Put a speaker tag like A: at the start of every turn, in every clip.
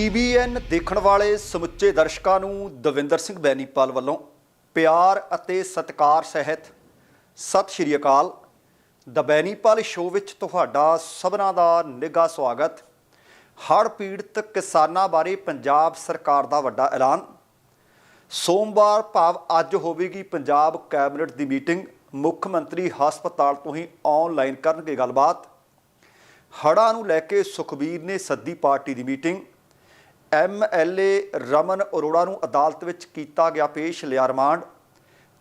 A: TBN ਦੇਖਣ ਵਾਲੇ ਸਮੁੱਚੇ ਦਰਸ਼ਕਾਂ ਨੂੰ ਦਵਿੰਦਰ ਸਿੰਘ ਬੈਨੀਪਾਲ ਵੱਲੋਂ ਪਿਆਰ ਅਤੇ ਸਤਿਕਾਰ ਸਹਿਤ ਸਤਿ ਸ਼੍ਰੀ ਅਕਾਲ। ਦ ਬੈਨੀਪਾਲ ਸ਼ੋਅ ਵਿੱਚ ਤੁਹਾਡਾ ਸਭਨਾਂ ਦਾ ਨਿੱਘਾ ਸਵਾਗਤ। ਹੜ੍ਹ ਪੀੜਤ ਕਿਸਾਨਾਂ ਬਾਰੇ ਪੰਜਾਬ ਸਰਕਾਰ ਦਾ ਵੱਡਾ ਐਲਾਨ। ਸੋਮਵਾਰ ਭਾਵ ਅੱਜ ਹੋਵੇਗੀ ਪੰਜਾਬ ਕੈਬਨਿਟ ਦੀ ਮੀਟਿੰਗ। ਮੁੱਖ ਮੰਤਰੀ ਹਸਪਤਾਲ ਤੋਂ ਹੀ ਆਨਲਾਈਨ ਕਰਨਗੇ ਗੱਲਬਾਤ। ਹੜ੍ਹਾਂ ਨੂੰ ਲੈ ਕੇ ਸੁਖਬੀਰ ਨੇ ਸੱਦੀ ਪਾਰਟੀ ਦੀ ਮੀਟਿੰਗ। ਐਮਐਲਏ ਰਮਨ ਅਰੋੜਾ ਨੂੰ ਅਦਾਲਤ ਵਿੱਚ ਕੀਤਾ ਗਿਆ ਪੇਸ਼ ਲਿਆ ਰਿਮਾਂਡ।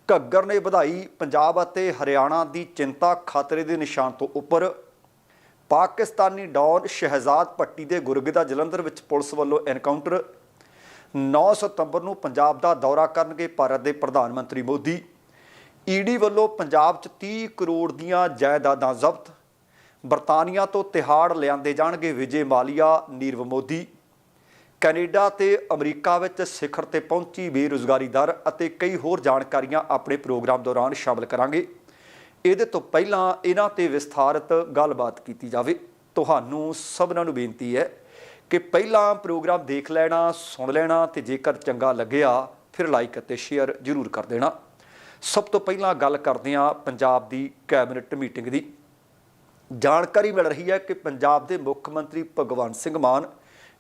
A: ਘੱਗਰ ਨੇ ਵਧਾਈ ਪੰਜਾਬ ਅਤੇ ਹਰਿਆਣਾ ਦੀ ਚਿੰਤਾ ਖਤਰੇ ਦੇ ਨਿਸ਼ਾਨ ਤੋਂ ਉੱਪਰ। ਪਾਕਿਸਤਾਨੀ ਡੌਨ ਸ਼ਹਿਜ਼ਾਦ ਪੱਟੀ ਦੇ ਗੁਰਗਿਦਾ ਜਲੰਧਰ ਵਿੱਚ ਪੁਲਿਸ ਵੱਲੋਂ ਐਨਕਾਊਂਟਰ। 9 ਸਤੰਬਰ ਨੂੰ ਪੰਜਾਬ ਦਾ ਦੌਰਾ ਕਰਨਗੇ ਭਾਰਤ ਦੇ ਪ੍ਰਧਾਨ ਮੰਤਰੀ ਮੋਦੀ। ਈਡੀ ਵੱਲੋਂ ਪੰਜਾਬ 'ਚ 30 ਕਰੋੜ ਦੀਆਂ ਜਾਇਦਾਦਾਂ ਜ਼ਬਤ। ਬਰਤਾਨੀਆ ਤੋਂ ਤਿਹਾੜ ਲਿਆਂਦੇ ਜਾਣਗੇ ਵਿਜੇ ਮਾਲੀਆ, ਨੀਰਵ ਮੋਦੀ। ਕੈਨੇਡਾ ਤੇ ਅਮਰੀਕਾ ਵਿੱਚ ਸਿਖਰ ਤੇ ਪਹੁੰਚੀ ਬੇਰੁਜ਼ਗਾਰੀ ਦਰ ਅਤੇ ਕਈ ਹੋਰ ਜਾਣਕਾਰੀਆਂ ਆਪਣੇ ਪ੍ਰੋਗਰਾਮ ਦੌਰਾਨ ਸ਼ਾਮਲ ਕਰਾਂਗੇ। ਇਹਦੇ ਤੋਂ ਪਹਿਲਾਂ ਇਹਨਾਂ ਤੇ ਵਿਸਥਾਰਤ ਗੱਲਬਾਤ ਕੀਤੀ ਜਾਵੇ। ਤੁਹਾਨੂੰ ਸਭਨਾਂ ਨੂੰ ਬੇਨਤੀ ਹੈ ਕਿ ਪਹਿਲਾਂ ਪ੍ਰੋਗਰਾਮ ਦੇਖ ਲੈਣਾ, ਸੁਣ ਲੈਣਾ ਤੇ ਜੇਕਰ ਚੰਗਾ ਲੱਗਿਆ, ਫਿਰ ਲਾਈਕ ਅਤੇ ਸ਼ੇਅਰ ਜ਼ਰੂਰ ਕਰ ਦੇਣਾ। ਸਭ ਤੋਂ ਪਹਿਲਾਂ ਗੱਲ ਕਰਦੇ ਹਾਂ ਪੰਜਾਬ ਦੀ ਕੈਬਨਿਟ ਮੀਟਿੰਗ ਦੀ। ਜਾਣਕਾਰੀ ਮਿਲ ਰਹੀ ਹੈ ਕਿ ਪੰਜਾਬ ਦੇ ਮੁੱਖ ਮੰਤਰੀ ਭਗਵੰਤ ਸਿੰਘ ਮਾਨ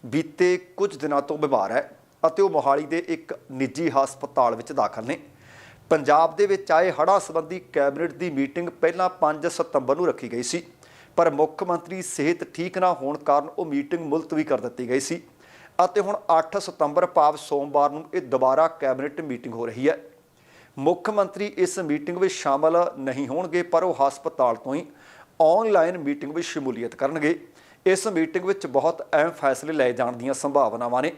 A: ਬੀਤੇ ਕੁਝ ਦਿਨਾਂ ਤੋਂ ਬਿਮਾਰ ਹੈ ਅਤੇ ਉਹ ਮੋਹਾਲੀ ਦੇ ਇੱਕ ਨਿੱਜੀ ਹਸਪਤਾਲ ਵਿੱਚ ਦਾਖਲ ਨੇ। ਪੰਜਾਬ ਦੇ ਵਿੱਚ ਆਏ ਹੜ੍ਹਾਂ ਸੰਬੰਧੀ ਕੈਬਨਿਟ ਦੀ ਮੀਟਿੰਗ ਪਹਿਲਾਂ 5 ਸਤੰਬਰ ਨੂੰ ਰੱਖੀ ਗਈ ਸੀ, ਪਰ ਮੁੱਖ ਮੰਤਰੀ ਸਿਹਤ ਠੀਕ ਨਾ ਹੋਣ ਕਾਰਨ ਉਹ ਮੀਟਿੰਗ ਮੁਲਤਵੀ ਕਰ ਦਿੱਤੀ ਗਈ ਸੀ ਅਤੇ ਹੁਣ 8 ਸਤੰਬਰ ਭਾਵ ਸੋਮਵਾਰ ਨੂੰ ਇਹ ਦੁਬਾਰਾ ਕੈਬਨਿਟ ਮੀਟਿੰਗ ਹੋ ਰਹੀ ਹੈ। ਮੁੱਖ ਮੰਤਰੀ ਇਸ ਮੀਟਿੰਗ ਵਿੱਚ ਸ਼ਾਮਲ ਨਹੀਂ ਹੋਣਗੇ, ਪਰ ਉਹ ਹਸਪਤਾਲ ਤੋਂ ਹੀ ਆਨਲਾਈਨ ਮੀਟਿੰਗ ਵਿੱਚ ਸ਼ਮੂਲੀਅਤ ਕਰਨਗੇ। ਇਸ ਮੀਟਿੰਗ ਵਿੱਚ ਬਹੁਤ ਅਹਿਮ ਫੈਸਲੇ ਲਏ ਜਾਣ ਦੀਆਂ ਸੰਭਾਵਨਾਵਾਂ ਨੇ,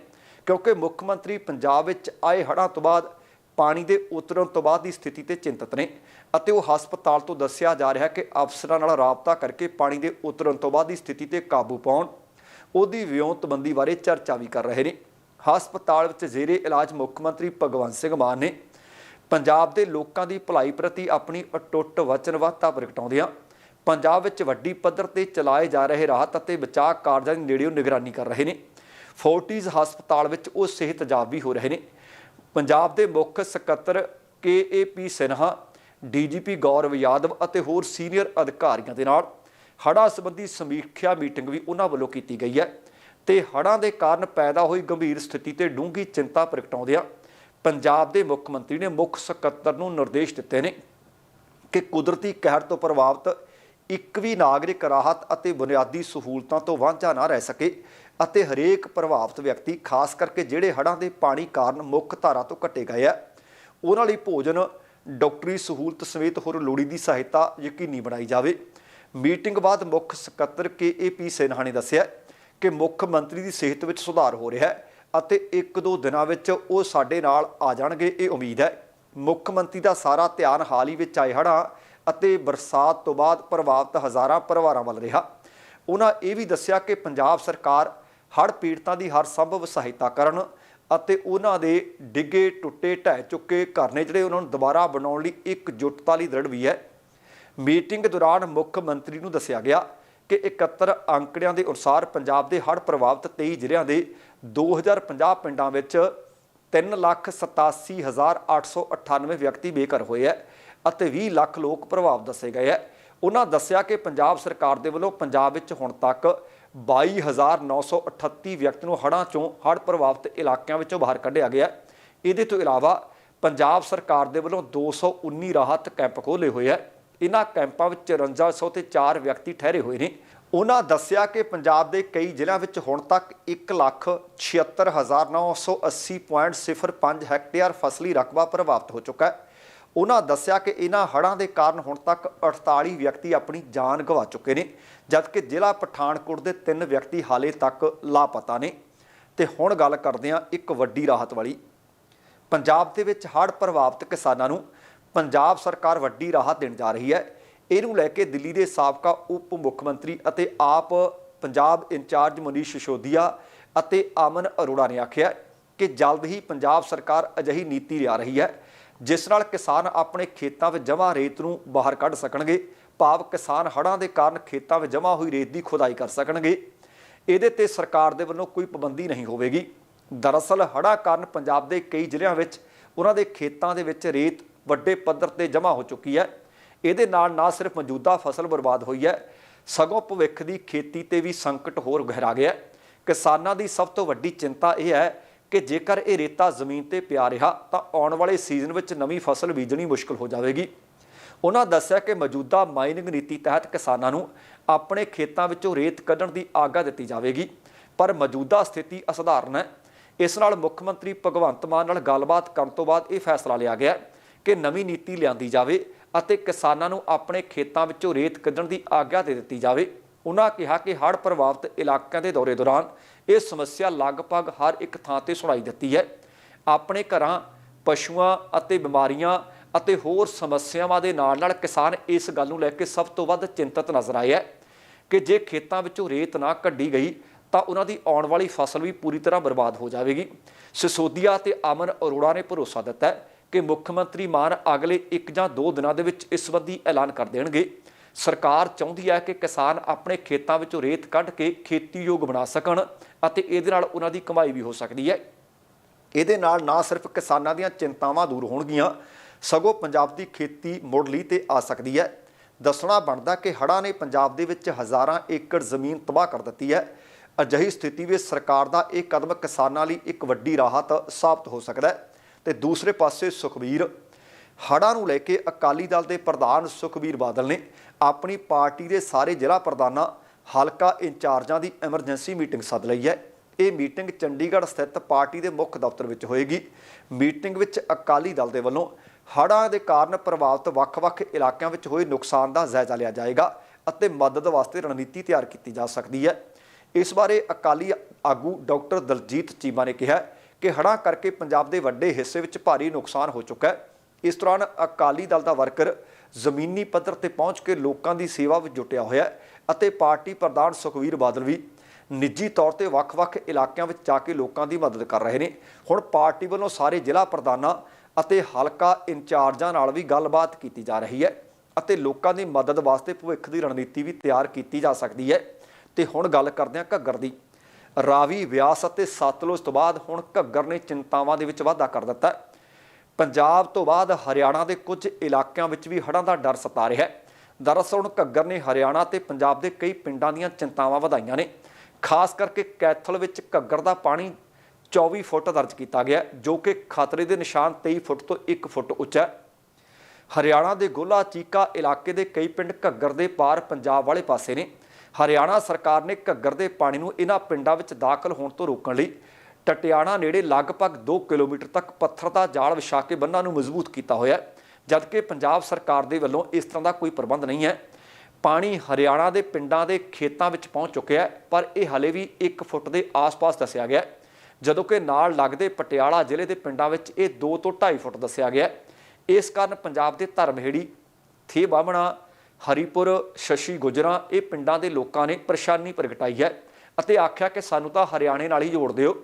A: ਕਿਉਂਕਿ ਮੁੱਖ ਮੰਤਰੀ ਪੰਜਾਬ ਵਿੱਚ ਆਏ ਹੜ੍ਹਾਂ ਤੋਂ ਬਾਅਦ ਪਾਣੀ ਦੇ ਉਤਰਨ ਤੋਂ ਬਾਅਦ ਦੀ ਸਥਿਤੀ ਤੇ ਚਿੰਤਤ ਨੇ ਅਤੇ ਉਹ ਹਸਪਤਾਲ ਤੋਂ ਦੱਸਿਆ ਜਾ ਰਿਹਾ ਕਿ ਅਫਸਰਾਂ ਨਾਲ ਰਾਬਤਾ ਕਰਕੇ ਪਾਣੀ ਦੇ ਉਤਰਨ ਤੋਂ ਬਾਅਦ ਦੀ ਸਥਿਤੀ ਤੇ ਕਾਬੂ ਪਾਉਣ, ਉਹਦੀ ਵਿਉਂਤਬੰਦੀ ਬਾਰੇ ਚਰਚਾ ਵੀ ਕਰ ਰਹੇ ਨੇ। ਹਸਪਤਾਲ ਵਿੱਚ ਜ਼ੇਰੇ ਇਲਾਜ ਮੁੱਖ ਮੰਤਰੀ ਭਗਵੰਤ ਸਿੰਘ ਮਾਨ ਨੇ, ਪੰਜਾਬ ਦੇ ਲੋਕਾਂ ਦੀ ਭਲਾਈ ਪ੍ਰਤੀ ਆਪਣੀ ਅਟੁੱਟ ਵਚਨਬੱਧਤਾ ਪ੍ਰਗਟਾਉਂਦਿਆਂ ਪੰਜਾਬ ਵਿੱਚ ਵੱਡੀ ਪੱਧਰ ਤੇ ਚਲਾਏ ਜਾ ਰਹੇ ਰਾਹਤ ਅਤੇ ਬਚਾਅ ਕਾਰਜਾਂ ਦੀ ਨੇੜਿਓਂ ਨਿਗਰਾਨੀ ਕਰ ਰਹੇ ਨੇ। ਫੋਰਟੀਜ਼ ਹਸਪਤਾਲ ਵਿੱਚ ਉਹ ਸਿਹਤ ਜਾਬੀ ਹੋ ਰਹੇ ਨੇ। ਪੰਜਾਬ ਦੇ ਮੁੱਖ ਸਕੱਤਰ ਕੇਏਪੀ ਸਿਨਹਾ ਡੀਜੀਪੀ ਗੌਰਵ ਯਾਦਵ ਅਤੇ ਹੋਰ ਸੀਨੀਅਰ ਅਧਿਕਾਰੀਆਂ ਦੇ ਨਾਲ ਹੜ੍ਹਾਂ ਸੰਬੰਧੀ ਸਮੀਖਿਆ ਮੀਟਿੰਗ ਵੀ ਉਹਨਾਂ ਵੱਲੋਂ ਕੀਤੀ ਗਈ ਹੈ ਤੇ ਹੜ੍ਹਾਂ ਦੇ ਕਾਰਨ ਪੈਦਾ ਹੋਈ ਗੰਭੀਰ ਸਥਿਤੀ ਤੇ ਡੂੰਘੀ ਚਿੰਤਾ ਪ੍ਰਗਟਾਉਂਦਿਆਂ ਪੰਜਾਬ ਦੇ ਮੁੱਖ ਮੰਤਰੀ ਨੇ ਮੁੱਖ ਸਕੱਤਰ ਨੂੰ ਨਿਰਦੇਸ਼ ਦਿੱਤੇ ਨੇ ਕਿ ਕੁਦਰਤੀ ਕਹਿਰ ਤੋਂ ਪ੍ਰਭਾਵਿਤ ਇੱਕ ਵੀ ਨਾਗਰਿਕ ਰਾਹਤ ਅਤੇ ਬੁਨਿਆਦੀ ਸਹੂਲਤਾਂ ਤੋਂ ਵਾਂਝਾ ਨਾ ਰਹਿ ਸਕੇ ਅਤੇ ਹਰੇਕ ਪ੍ਰਭਾਵਿਤ ਵਿਅਕਤੀ, ਖਾਸ ਕਰਕੇ ਜਿਹੜੇ ਹੜ੍ਹਾਂ ਦੇ ਪਾਣੀ ਕਾਰਨ ਮੁੱਖ ਧਾਰਾ ਤੋਂ ਕੱਟੇ ਗਏ ਆ, ਉਹਨਾਂ ਲਈ ਭੋਜਨ, ਡਾਕਟਰੀ ਸਹੂਲਤ ਸਮੇਤ ਹੋਰ ਲੋੜੀਂਦੀ ਸਹਾਇਤਾ ਯਕੀਨੀ ਬਣਾਈ ਜਾਵੇ। ਮੀਟਿੰਗ ਬਾਅਦ ਮੁੱਖ ਸਕੱਤਰ ਕੇ ਏ ਪੀ ਸਿਨਹਾ ਨੇ ਦੱਸਿਆ ਕਿ ਮੁੱਖ ਮੰਤਰੀ ਦੀ ਸਿਹਤ ਵਿੱਚ ਸੁਧਾਰ ਹੋ ਰਿਹਾ ਹੈ ਅਤੇ ਇੱਕ ਦੋ ਦਿਨਾਂ ਵਿੱਚ ਉਹ ਸਾਡੇ ਨਾਲ ਆ ਜਾਣਗੇ, ਇਹ ਉਮੀਦ ਹੈ। ਮੁੱਖ ਮੰਤਰੀ ਦਾ ਸਾਰਾ ਧਿਆਨ ਹਾਲ ਹੀ ਵਿੱਚ ਆਏ ਹੜ੍ਹਾਂ ਅਤੇ ਬਰਸਾਤ ਤੋਂ ਬਾਅਦ ਪ੍ਰਭਾਵਿਤ ਹਜ਼ਾਰਾਂ ਪਰਿਵਾਰਾਂ ਵੱਲ ਰਿਹਾ। ਉਹਨਾਂ ਇਹ ਵੀ ਦੱਸਿਆ ਕਿ ਪੰਜਾਬ ਸਰਕਾਰ ਹੜ੍ਹ ਪੀੜਤਾਂ ਦੀ ਹਰ ਸੰਭਵ ਸਹਾਇਤਾ ਕਰਨ ਅਤੇ ਉਹਨਾਂ ਦੇ ਡਿੱਗੇ, ਟੁੱਟੇ, ਢਹਿ ਚੁੱਕੇ ਘਰ ਨੇ ਜਿਹੜੇ ਉਹਨਾਂ ਨੂੰ ਦੁਬਾਰਾ ਬਣਾਉਣ ਲਈ ਇੱਕ ਇਕਜੁੱਟਤਾ ਲਈ ਦ੍ਰਿੜ ਵੀ ਹੈ। ਮੀਟਿੰਗ ਦੌਰਾਨ ਮੁੱਖ ਮੰਤਰੀ ਨੂੰ ਦੱਸਿਆ ਗਿਆ ਕਿ 71 ਅੰਕੜਿਆਂ ਦੇ ਅਨੁਸਾਰ ਪੰਜਾਬ ਦੇ ਹੜ੍ਹ ਪ੍ਰਭਾਵਿਤ 23 ਜ਼ਿਲ੍ਹਿਆਂ ਦੇ 2050 ਪਿੰਡਾਂ ਵਿੱਚ 387898 ਵਿਅਕਤੀ ਬੇਘਰ ਹੋਏ ਹੈ ਅਤੇ 20 ਲੱਖ ਲੋਕ ਪ੍ਰਭਾਵ ਦੱਸੇ ਗਏ ਹੈ। ਉਹਨਾਂ ਦੱਸਿਆ ਕਿ ਪੰਜਾਬ ਸਰਕਾਰ ਦੇ ਵੱਲੋਂ ਪੰਜਾਬ ਵਿੱਚ ਹੁਣ ਤੱਕ 22938 ਵਿਅਕਤੀ ਨੂੰ ਹੜ੍ਹਾਂ ਚੋਂ ਹੜ੍ਹ ਪ੍ਰਭਾਵਿਤ ਇਲਾਕਿਆਂ ਵਿੱਚੋਂ ਬਾਹਰ ਕੱਢਿਆ ਗਿਆ ਇਹਦੇ ਤੋਂ ਇਲਾਵਾ ਪੰਜਾਬ ਸਰਕਾਰ ਦੇ ਵੱਲੋਂ 219 ਰਾਹਤ ਕੈਂਪ ਖੋਲ੍ਹੇ ਹੋਏ ਹੈ। ਇਹਨਾਂ ਕੈਂਪਾਂ ਵਿੱਚ 5400 ਤੇ 4 ਵਿਅਕਤੀ ਠਹਿਰੇ ਹੋਏ ਨੇ। ਉਹਨਾਂ ਦੱਸਿਆ ਕਿ ਪੰਜਾਬ ਦੇ ਕਈ ਜ਼ਿਲ੍ਹਿਆਂ ਵਿੱਚ ਹੁਣ ਤੱਕ 1,76,980.05 ਹੈਕਟੇਅਰ ਫਸਲੀ ਰਕਬਾ ਪ੍ਰਭਾਵਿਤ ਹੋ ਚੁੱਕਾ ਹੈ। ਉਹਨਾਂ ਦੱਸਿਆ ਕਿ ਇਹਨਾਂ ਹੜ੍ਹਾਂ ਦੇ ਕਾਰਨ ਹੁਣ ਤੱਕ 48 ਵਿਅਕਤੀ ਆਪਣੀ ਜਾਨ ਗਵਾ ਚੁੱਕੇ ਨੇ ਜਦਕਿ ਜ਼ਿਲ੍ਹਾ ਪਠਾਨਕੋਟ ਦੇ 3 ਵਿਅਕਤੀ ਹਾਲੇ ਤੱਕ ਲਾਪਤਾ ਨੇ। ਤੇ ਹੁਣ ਗੱਲ ਕਰਦੇ ਹਾਂ ਇੱਕ ਵੱਡੀ ਰਾਹਤ ਵਾਲੀ। ਪੰਜਾਬ ਦੇ ਵਿੱਚ ਹੜ੍ਹ ਪ੍ਰਭਾਵਿਤ ਕਿਸਾਨਾਂ ਨੂੰ ਪੰਜਾਬ ਸਰਕਾਰ ਵੱਡੀ ਰਾਹਤ ਦੇਣ ਜਾ ਰਹੀ ਹੈ। ਇਹਨੂੰ ਲੈ ਕੇ ਦਿੱਲੀ ਦੇ ਸਾਬਕਾ ਉਪ ਮੁੱਖ ਮੰਤਰੀ ਅਤੇ ਆਪ ਪੰਜਾਬ ਇੰਚਾਰਜ ਮਨੀਸ਼ ਸਿਸੋਦੀਆ ਅਤੇ ਅਮਨ ਅਰੋੜਾ ਨੇ ਆਖਿਆ ਕਿ ਜਲਦ ਹੀ ਪੰਜਾਬ ਸਰਕਾਰ ਅਜਿਹੀ ਨੀਤੀ ਲਿਆ ਰਹੀ ਹੈ, ਜਿਸ ਨਾਲ ਕਿਸਾਨ ਆਪਣੇ ਖੇਤਾਂ ਵਿੱਚ ਜਮ੍ਹਾਂ ਰੇਤ ਨੂੰ ਬਾਹਰ ਕੱਢ ਸਕਣਗੇ, ਭਾਵ ਕਿਸਾਨ ਹੜ੍ਹਾਂ ਦੇ ਕਾਰਨ ਖੇਤਾਂ ਵਿੱਚ ਜਮ੍ਹਾਂ ਹੋਈ ਰੇਤ ਦੀ ਖੁਦਾਈ ਕਰ ਸਕਣਗੇ। ਇਹਦੇ ਤੇ ਸਰਕਾਰ ਦੇ ਵੱਲੋਂ ਕੋਈ ਪਾਬੰਦੀ ਨਹੀਂ ਹੋਵੇਗੀ। ਦਰਅਸਲ ਹੜ੍ਹਾਂ ਕਾਰਨ ਪੰਜਾਬ ਦੇ ਕਈ ਜ਼ਿਲ੍ਹਿਆਂ ਵਿੱਚ ਉਹਨਾਂ ਦੇ ਖੇਤਾਂ ਦੇ ਵਿੱਚ ਰੇਤ ਵੱਡੇ ਪੱਧਰ ਤੇ ਜਮ੍ਹਾਂ ਹੋ ਚੁੱਕੀ ਹੈ। ਇਹਦੇ ਨਾਲ ਨਾ ਸਿਰਫ ਮੌਜੂਦਾ ਫਸਲ ਬਰਬਾਦ ਹੋਈ ਹੈ, ਸਗੋਂ ਭਵਿੱਖ ਦੀ ਖੇਤੀ ਤੇ ਵੀ ਸੰਕਟ ਹੋਰ ਗਹਿਰਾ ਗਿਆ ਕਿਸਾਨਾਂ ਦੀ ਸਭ ਤੋਂ ਵੱਡੀ ਚਿੰਤਾ ਇਹ ਹੈ ਕਿ ਜੇਕਰ ਇਹ ਰੇਤਾ ਜ਼ਮੀਨ ਤੇ ਪਿਆ ਰਿਹਾ, ਤਾਂ ਆਉਣ ਵਾਲੇ ਸੀਜ਼ਨ ਵਿੱਚ ਨਵੀਂ ਫਸਲ ਬੀਜਣੀ ਮੁਸ਼ਕਲ ਹੋ ਜਾਵੇਗੀ। ਉਹਨਾਂ ਦੱਸਿਆ ਕਿ ਮੌਜੂਦਾ ਮਾਈਨਿੰਗ ਨੀਤੀ ਤਹਿਤ ਕਿਸਾਨਾਂ ਨੂੰ ਆਪਣੇ ਖੇਤਾਂ ਵਿੱਚੋਂ ਰੇਤ ਕੱਢਣ ਦੀ ਆਗਿਆ ਦਿੱਤੀ ਜਾਵੇਗੀ, ਪਰ ਮੌਜੂਦਾ ਸਥਿਤੀ ਅਸਧਾਰਨ ਹੈ। ਇਸ ਨਾਲ ਮੁੱਖ ਮੰਤਰੀ ਭਗਵੰਤ ਮਾਨ ਨਾਲ ਗੱਲਬਾਤ ਕਰਨ ਤੋਂ ਬਾਅਦ ਇਹ ਫੈਸਲਾ ਲਿਆ ਗਿਆ ਕਿ ਨਵੀਂ ਨੀਤੀ ਲਿਆਂਦੀ ਜਾਵੇ ਅਤੇ ਕਿਸਾਨਾਂ ਨੂੰ ਆਪਣੇ ਖੇਤਾਂ ਵਿੱਚੋਂ ਰੇਤ ਕੱਢਣ ਦੀ ਆਗਿਆ ਦੇ ਦਿੱਤੀ ਜਾਵੇ। ਉਹਨਾਂ ਕਿਹਾ ਕਿ ਹੜ੍ਹ ਪ੍ਰਭਾਵਿਤ ਇਲਾਕਿਆਂ ਦੇ ਦੌਰੇ ਦੌਰਾਨ ਇਹ ਸਮੱਸਿਆ ਲਗਭਗ ਹਰ ਇੱਕ ਥਾਂ ਤੇ ਸੁਣਾਈ ਦਿੱਤੀ ਹੈ। ਆਪਣੇ ਘਰਾਂ, ਪਸ਼ੂਆਂ ਅਤੇ ਬਿਮਾਰੀਆਂ ਅਤੇ ਹੋਰ ਸਮੱਸਿਆਵਾਂ ਦੇ ਨਾਲ ਨਾਲ ਕਿਸਾਨ ਇਸ ਗੱਲ ਨੂੰ ਲੈ ਕੇ ਸਭ ਤੋਂ ਵੱਧ ਚਿੰਤਤ ਨਜ਼ਰ ਆਏ ਹੈ ਕਿ ਜੇ ਖੇਤਾਂ ਵਿੱਚੋਂ ਰੇਤ ਨਾ ਕੱਢੀ ਗਈ ਤਾਂ ਉਹਨਾਂ ਦੀ ਆਉਣ ਵਾਲੀ ਫਸਲ ਵੀ ਪੂਰੀ ਤਰ੍ਹਾਂ ਬਰਬਾਦ ਹੋ ਜਾਵੇਗੀ। ਸਿਸੋਦੀਆ ਤੇ ਅਮਨ ਅਰੋੜਾ ਨੇ ਭਰੋਸਾ ਦਿੱਤਾ ਹੈ ਕਿ ਮੁੱਖ ਮੰਤਰੀ ਮਾਨ ਅਗਲੇ 1 ਜਾਂ 2 ਦਿਨਾਂ ਦੇ ਵਿੱਚ ਇਸ ਸੰਬੰਧੀ ਐਲਾਨ ਕਰ ਦੇਣਗੇ। ਸਰਕਾਰ ਚਾਹੁੰਦੀ ਹੈ ਕਿ ਕਿਸਾਨ ਆਪਣੇ ਖੇਤਾਂ ਵਿੱਚੋਂ ਰੇਤ ਕੱਢ ਕੇ ਖੇਤੀਯੋਗ ਬਣਾ ਸਕਣ ਅਤੇ ਇਹਦੇ ਨਾਲ ਉਹਨਾਂ ਦੀ ਕਮਾਈ ਵੀ ਹੋ ਸਕਦੀ ਹੈ। ਇਹਦੇ ਨਾਲ ਨਾ ਸਿਰਫ ਕਿਸਾਨਾਂ ਦੀਆਂ ਚਿੰਤਾਵਾਂ ਦੂਰ ਹੋਣਗੀਆਂ, ਸਗੋਂ ਪੰਜਾਬ ਦੀ ਖੇਤੀ ਮੁੜ ਲਈ ਤੇ ਆ ਸਕਦੀ ਹੈ। ਦੱਸਣਾ ਬਣਦਾ ਕਿ ਹੜ੍ਹਾਂ ਨੇ ਪੰਜਾਬ ਦੇ ਵਿੱਚ ਹਜ਼ਾਰਾਂ ਏਕੜ ਜ਼ਮੀਨ ਤਬਾਹ ਕਰ ਦਿੱਤੀ ਹੈ। ਅਜਿਹੀ ਸਥਿਤੀ ਵਿੱਚ ਸਰਕਾਰ ਦਾ ਇਹ ਕਦਮ ਕਿਸਾਨਾਂ ਲਈ ਇੱਕ ਵੱਡੀ ਰਾਹਤ ਸਾਬਤ ਹੋ ਸਕਦਾ ਹੈ। ਤੇ ਦੂਸਰੇ ਪਾਸੇ ਸੁਖਬੀਰ ਹੜ੍ਹਾਂ ਨੂੰ ਲੈ ਕੇ ਅਕਾਲੀ ਦਲ ਦੇ ਪ੍ਰਧਾਨ ਸੁਖਬੀਰ ਬਾਦਲ ਨੇ ਆਪਣੀ ਪਾਰਟੀ ਦੇ ਸਾਰੇ ਜ਼ਿਲ੍ਹਾ ਪ੍ਰਧਾਨਾਂ, ਹਲਕਾ ਇੰਚਾਰਜਾਂ ਦੀ ਐਮਰਜੈਂਸੀ ਮੀਟਿੰਗ ਸੱਦ ਲਈ ਹੈ। ਇਹ ਮੀਟਿੰਗ ਚੰਡੀਗੜ੍ਹ ਸਥਿਤ ਪਾਰਟੀ ਦੇ ਮੁੱਖ ਦਫ਼ਤਰ ਵਿੱਚ ਹੋਏਗੀ। ਮੀਟਿੰਗ ਵਿੱਚ ਅਕਾਲੀ ਦਲ ਦੇ ਵੱਲੋਂ ਹੜ੍ਹਾਂ ਦੇ ਕਾਰਨ ਪ੍ਰਭਾਵਿਤ ਵੱਖ-ਵੱਖ ਇਲਾਕਿਆਂ ਵਿੱਚ ਹੋਏ ਨੁਕਸਾਨ ਦਾ ਜਾਇਜ਼ਾ ਲਿਆ ਜਾਏਗਾ ਅਤੇ ਮਦਦ ਵਾਸਤੇ ਰਣਨੀਤੀ ਤਿਆਰ ਕੀਤੀ ਜਾ ਸਕਦੀ ਹੈ। ਇਸ ਬਾਰੇ ਅਕਾਲੀ ਆਗੂ ਡਾਕਟਰ ਦਲਜੀਤ ਚੀਮਾ ਨੇ ਕਿਹਾ ਕਿ ਹੜ੍ਹਾਂ ਕਰਕੇ ਪੰਜਾਬ ਦੇ ਵੱਡੇ ਹਿੱਸੇ ਵਿੱਚ ਭਾਰੀ ਨੁਕਸਾਨ ਹੋ ਚੁੱਕਾ ਹੈ। ਇਸ ਦੌਰਾਨ ਅਕਾਲੀ ਦਲ ਦਾ ਵਰਕਰ ਜ਼ਮੀਨੀ ਪੱਧਰ ਤੇ ਪਹੁੰਚ ਕੇ ਲੋਕਾਂ ਦੀ ਸੇਵਾ ਵਿੱਚ ਜੁਟਿਆ ਹੋਇਆ ਹੈ ਅਤੇ ਪਾਰਟੀ ਪ੍ਰਧਾਨ ਸੁਖਵੀਰ ਬਾਦਲ ਵੀ ਨਿੱਜੀ ਤੌਰ ਤੇ ਵੱਖ-ਵੱਖ ਇਲਾਕਿਆਂ ਵਿੱਚ ਜਾ ਕੇ ਲੋਕਾਂ ਦੀ ਮਦਦ ਕਰ ਰਹੇ ਨੇ। ਹੁਣ ਪਾਰਟੀ ਵੱਲੋਂ ਸਾਰੇ ਜ਼ਿਲ੍ਹਾ ਪ੍ਰਧਾਨਾਂ ਅਤੇ ਹਲਕਾ ਇੰਚਾਰਜਾਂ ਨਾਲ ਵੀ ਗੱਲਬਾਤ ਕੀਤੀ ਜਾ ਰਹੀ ਹੈ ਅਤੇ ਲੋਕਾਂ ਦੀ ਮਦਦ ਵਾਸਤੇ ਭਵਿੱਖ ਦੀ ਰਣਨੀਤੀ ਵੀ ਤਿਆਰ ਕੀਤੀ ਜਾ ਸਕਦੀ ਹੈ। ਤੇ ਹੁਣ ਗੱਲ ਕਰਦੇ ਹਾਂ ਘੱਗਰ ਦੀ। ਰਾਵੀ ਵਿਆਸ ਅਤੇ ਸਤਲੁਜ ਤੋਂ ਬਾਅਦ ਹੁਣ ਘੱਗਰ ਨੇ ਚਿੰਤਾਵਾਂ ਦੇ ਵਿੱਚ ਵਾਧਾ ਕਰ ਦਿੱਤਾ ਪੰਜਾਬ ਤੋਂ ਬਾਅਦ ਹਰਿਆਣਾ ਦੇ ਕੁਝ ਇਲਾਕਿਆਂ ਵਿੱਚ ਵੀ ਹੜ੍ਹਾਂ ਦਾ ਡਰ ਸਤਾ ਰਿਹਾ ਹੈ। ਦਰਅਸਲ ਹੁਣ ਘੱਗਰ ਨੇ ਹਰਿਆਣਾ ਤੇ ਪੰਜਾਬ ਦੇ ਕਈ ਪਿੰਡਾਂ ਦੀਆਂ ਚਿੰਤਾਵਾਂ ਵਧਾਈਆਂ ਨੇ। ਖਾਸ ਕਰਕੇ ਕੈਥਲ ਵਿੱਚ ਘੱਗਰ ਦਾ ਪਾਣੀ 24 ਫੁੱਟ ਦਰਜ ਕੀਤਾ ਗਿਆ ਜੋ ਕਿ ਖਤਰੇ ਦੇ ਨਿਸ਼ਾਨ 23 ਫੁੱਟ ਤੋਂ 1 ਫੁੱਟ ਉੱਚਾ ਹੈ। ਹਰਿਆਣਾ ਦੇ ਗੋਲਾ ਚੀਕਾ ਇਲਾਕੇ ਦੇ ਕਈ ਪਿੰਡ ਘੱਗਰ ਦੇ ਪਾਰ ਪੰਜਾਬ ਵਾਲੇ ਪਾਸੇ ਨੇ। ਹਰਿਆਣਾ ਸਰਕਾਰ ਨੇ ਘੱਗਰ ਦੇ ਪਾਣੀ ਨੂੰ ਇਹਨਾਂ ਪਿੰਡਾਂ ਵਿੱਚ ਦਾਖਲ ਹੋਣ ਤੋਂ ਰੋਕਣ ਲਈ ਟਟਿਆਣਾ ਨੇੜੇ ਲਗਭਗ 2 ਕਿਲੋਮੀਟਰ ਤੱਕ ਪੱਥਰ ਦਾ ਜਾਲ ਵਿਛਾ ਕੇ ਬੰਨਾਂ ਨੂੰ ਮਜ਼ਬੂਤ ਕੀਤਾ ਹੋਇਆ ਹੈ, ਜਦਕਿ ਪੰਜਾਬ ਸਰਕਾਰ ਦੇ ਵੱਲੋਂ ਇਸ ਤਰ੍ਹਾਂ ਦਾ ਕੋਈ ਪ੍ਰਬੰਧ ਨਹੀਂ ਹੈ। ਪਾਣੀ ਹਰਿਆਣਾ ਦੇ ਪਿੰਡਾਂ ਦੇ ਖੇਤਾਂ ਵਿੱਚ ਪਹੁੰਚ ਚੁੱਕਿਆ ਹੈ, ਪਰ ਇਹ ਹਲੇ ਵੀ 1 ਫੁੱਟ ਦੇ ਆਸ-ਪਾਸ ਦੱਸਿਆ ਗਿਆ ਹੈ, ਜਦੋਂ ਕਿ ਨਾਲ ਲੱਗਦੇ ਪਟਿਆਲਾ ਜ਼ਿਲ੍ਹੇ ਦੇ ਪਿੰਡਾਂ ਵਿੱਚ ਇਹ 2 ਤੋਂ 2.5 ਫੁੱਟ ਦੱਸਿਆ ਗਿਆ ਹੈ। ਇਸ ਕਾਰਨ ਪੰਜਾਬ ਦੇ ਧਰਮਹੇੜੀ ਥੇ ਬਾਹਮਣਾ ਹਰੀਪੁਰ, ਸ਼ਸ਼ੀ ਗੁਜਰਾ, ਇਹ ਪਿੰਡਾਂ ਦੇ ਲੋਕਾਂ ਨੇ ਪਰੇਸ਼ਾਨੀ ਪ੍ਰਗਟਾਈ ਹੈ ਅਤੇ ਆਖਿਆ ਕਿ ਸਾਨੂੰ ਤਾਂ ਹਰਿਆਣੇ ਨਾਲ ਹੀ ਜੋੜ ਦਿਓ।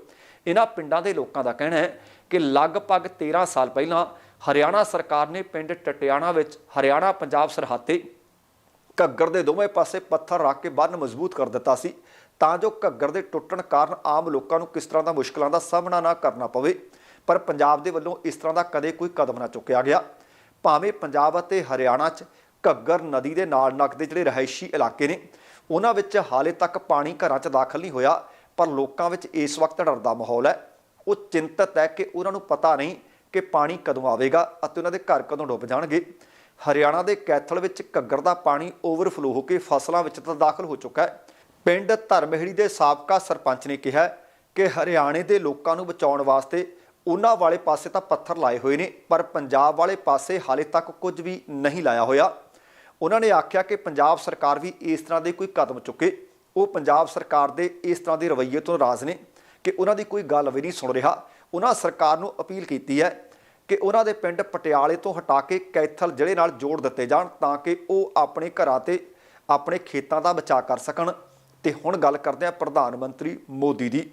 A: ਇਹਨਾਂ ਪਿੰਡਾਂ ਦੇ ਲੋਕਾਂ ਦਾ ਕਹਿਣਾ ਹੈ ਕਿ ਲਗਭਗ 13 ਸਾਲ ਪਹਿਲਾਂ ਹਰਿਆਣਾ ਸਰਕਾਰ ਨੇ ਪਿੰਡ ਟਟਿਆਣਾ ਵਿੱਚ ਹਰਿਆਣਾ ਪੰਜਾਬ ਸਰਹੱਦ ਤੇ ਘੱਗਰ ਦੇ ਦੋਵੇਂ ਪਾਸੇ ਪੱਥਰ ਰੱਖ ਕੇ ਬੰਨ ਮਜ਼ਬੂਤ ਕਰ ਦਿੱਤਾ ਸੀ ਤਾਂ ਜੋ ਘੱਗਰ ਦੇ ਟੁੱਟਣ ਕਾਰਨ ਆਮ ਲੋਕਾਂ ਨੂੰ ਕਿਸ ਤਰ੍ਹਾਂ ਦਾ ਮੁਸ਼ਕਲਾਂ ਦਾ ਸਾਹਮਣਾ ਨਾ ਕਰਨਾ ਪਵੇ। ਪਰ ਪੰਜਾਬ ਦੇ ਵੱਲੋਂ ਇਸ ਤਰ੍ਹਾਂ ਦਾ ਕਦੇ ਕੋਈ ਕਦਮ ਨਾ ਚੁੱਕਿਆ ਗਿਆ। ਭਾਵੇਂ ਪੰਜਾਬ ਅਤੇ ਹਰਿਆਣਾ 'ਚ ਘੱਗਰ ਨਦੀ ਦੇ ਨਾਲ ਲੱਗਦੇ ਜਿਹੜੇ ਰਹਿائشੀ ਇਲਾਕੇ ਨੇ, ਉਹਨਾਂ ਵਿੱਚ ਹਾਲੇ ਤੱਕ ਪਾਣੀ ਘਰਾਂ 'ਚ ਦਾਖਲ ਨਹੀਂ ਹੋਇਆ, ਪਰ ਲੋਕਾਂ ਵਿੱਚ ਇਸ ਵਕਤ ਡਰ ਦਾ ਮਾਹੌਲ ਹੈ। ਉਹ ਚਿੰਤਤ ਹੈ ਕਿ ਉਹਨਾਂ ਨੂੰ ਪਤਾ ਨਹੀਂ ਕਿ ਪਾਣੀ ਕਦੋਂ ਆਵੇਗਾ ਅਤੇ ਉਹਨਾਂ ਦੇ ਘਰ ਕਦੋਂ ਡੁੱਬ ਜਾਣਗੇ। ਹਰਿਆਣਾ ਦੇ ਕੈਥਲ ਵਿੱਚ ਘੱਗਰ ਦਾ ਪਾਣੀ ਓਵਰਫਲੋ ਹੋ ਕੇ ਫਸਲਾਂ ਵਿੱਚ ਤਾਂ ਦਾਖਲ ਹੋ ਚੁੱਕਾ ਹੈ। ਪਿੰਡ ਧਰਮਹਿੜੀ ਦੇ ਸਾਬਕਾ ਸਰਪੰਚ ਨੇ ਕਿਹਾ ਕਿ ਹਰਿਆਣੇ ਦੇ ਲੋਕਾਂ ਨੂੰ ਬਚਾਉਣ ਵਾਸਤੇ ਉਹਨਾਂ ਵਾਲੇ ਪਾਸੇ ਤਾਂ ਪੱਥਰ ਲਾਏ ਹੋਏ ਨੇ, ਪਰ ਪੰਜਾਬ ਵਾਲੇ ਪਾਸੇ ਹਾਲੇ ਤੱਕ ਕੁਝ ਵੀ ਨਹੀਂ ਲਾਇਆ ਹੋਇਆ। ਉਹਨਾਂ ਨੇ ਆਖਿਆ ਕਿ ਪੰਜਾਬ ਸਰਕਾਰ ਵੀ ਇਸ ਤਰ੍ਹਾਂ ਦੇ ਕੋਈ ਕਦਮ ਚੁੱਕੇ। ਉਹ ਪੰਜਾਬ ਸਰਕਾਰ ਦੇ ਇਸ ਤਰ੍ਹਾਂ ਦੇ ਰਵੱਈਏ ਤੋਂ ਨਾਰਾਜ਼ ਨੇ ਕਿ ਉਹਨਾਂ ਦੀ ਕੋਈ ਗੱਲ ਵੀ ਨਹੀਂ ਸੁਣ ਰਿਹਾ। ਉਹਨਾਂ ਸਰਕਾਰ ਨੂੰ ਅਪੀਲ ਕੀਤੀ ਹੈ ਕਿ ਉਹਨਾਂ ਦੇ ਪਿੰਡ ਪਟਿਆਲੇ ਤੋਂ ਹਟਾ ਕੇ ਕੈਥਲ ਜ਼ਿਲ੍ਹੇ ਨਾਲ ਜੋੜ ਦਿੱਤੇ ਜਾਣ ਤਾਂ ਕਿ ਉਹ ਆਪਣੇ ਘਰਾਂ ਤੇ ਆਪਣੇ ਖੇਤਾਂ ਦਾ ਬਚਾਅ ਕਰ ਸਕਣ। ਤੇ ਹੁਣ ਗੱਲ ਕਰਦੇ ਹਾਂ ਪ੍ਰਧਾਨ ਮੰਤਰੀ ਮੋਦੀ ਦੀ।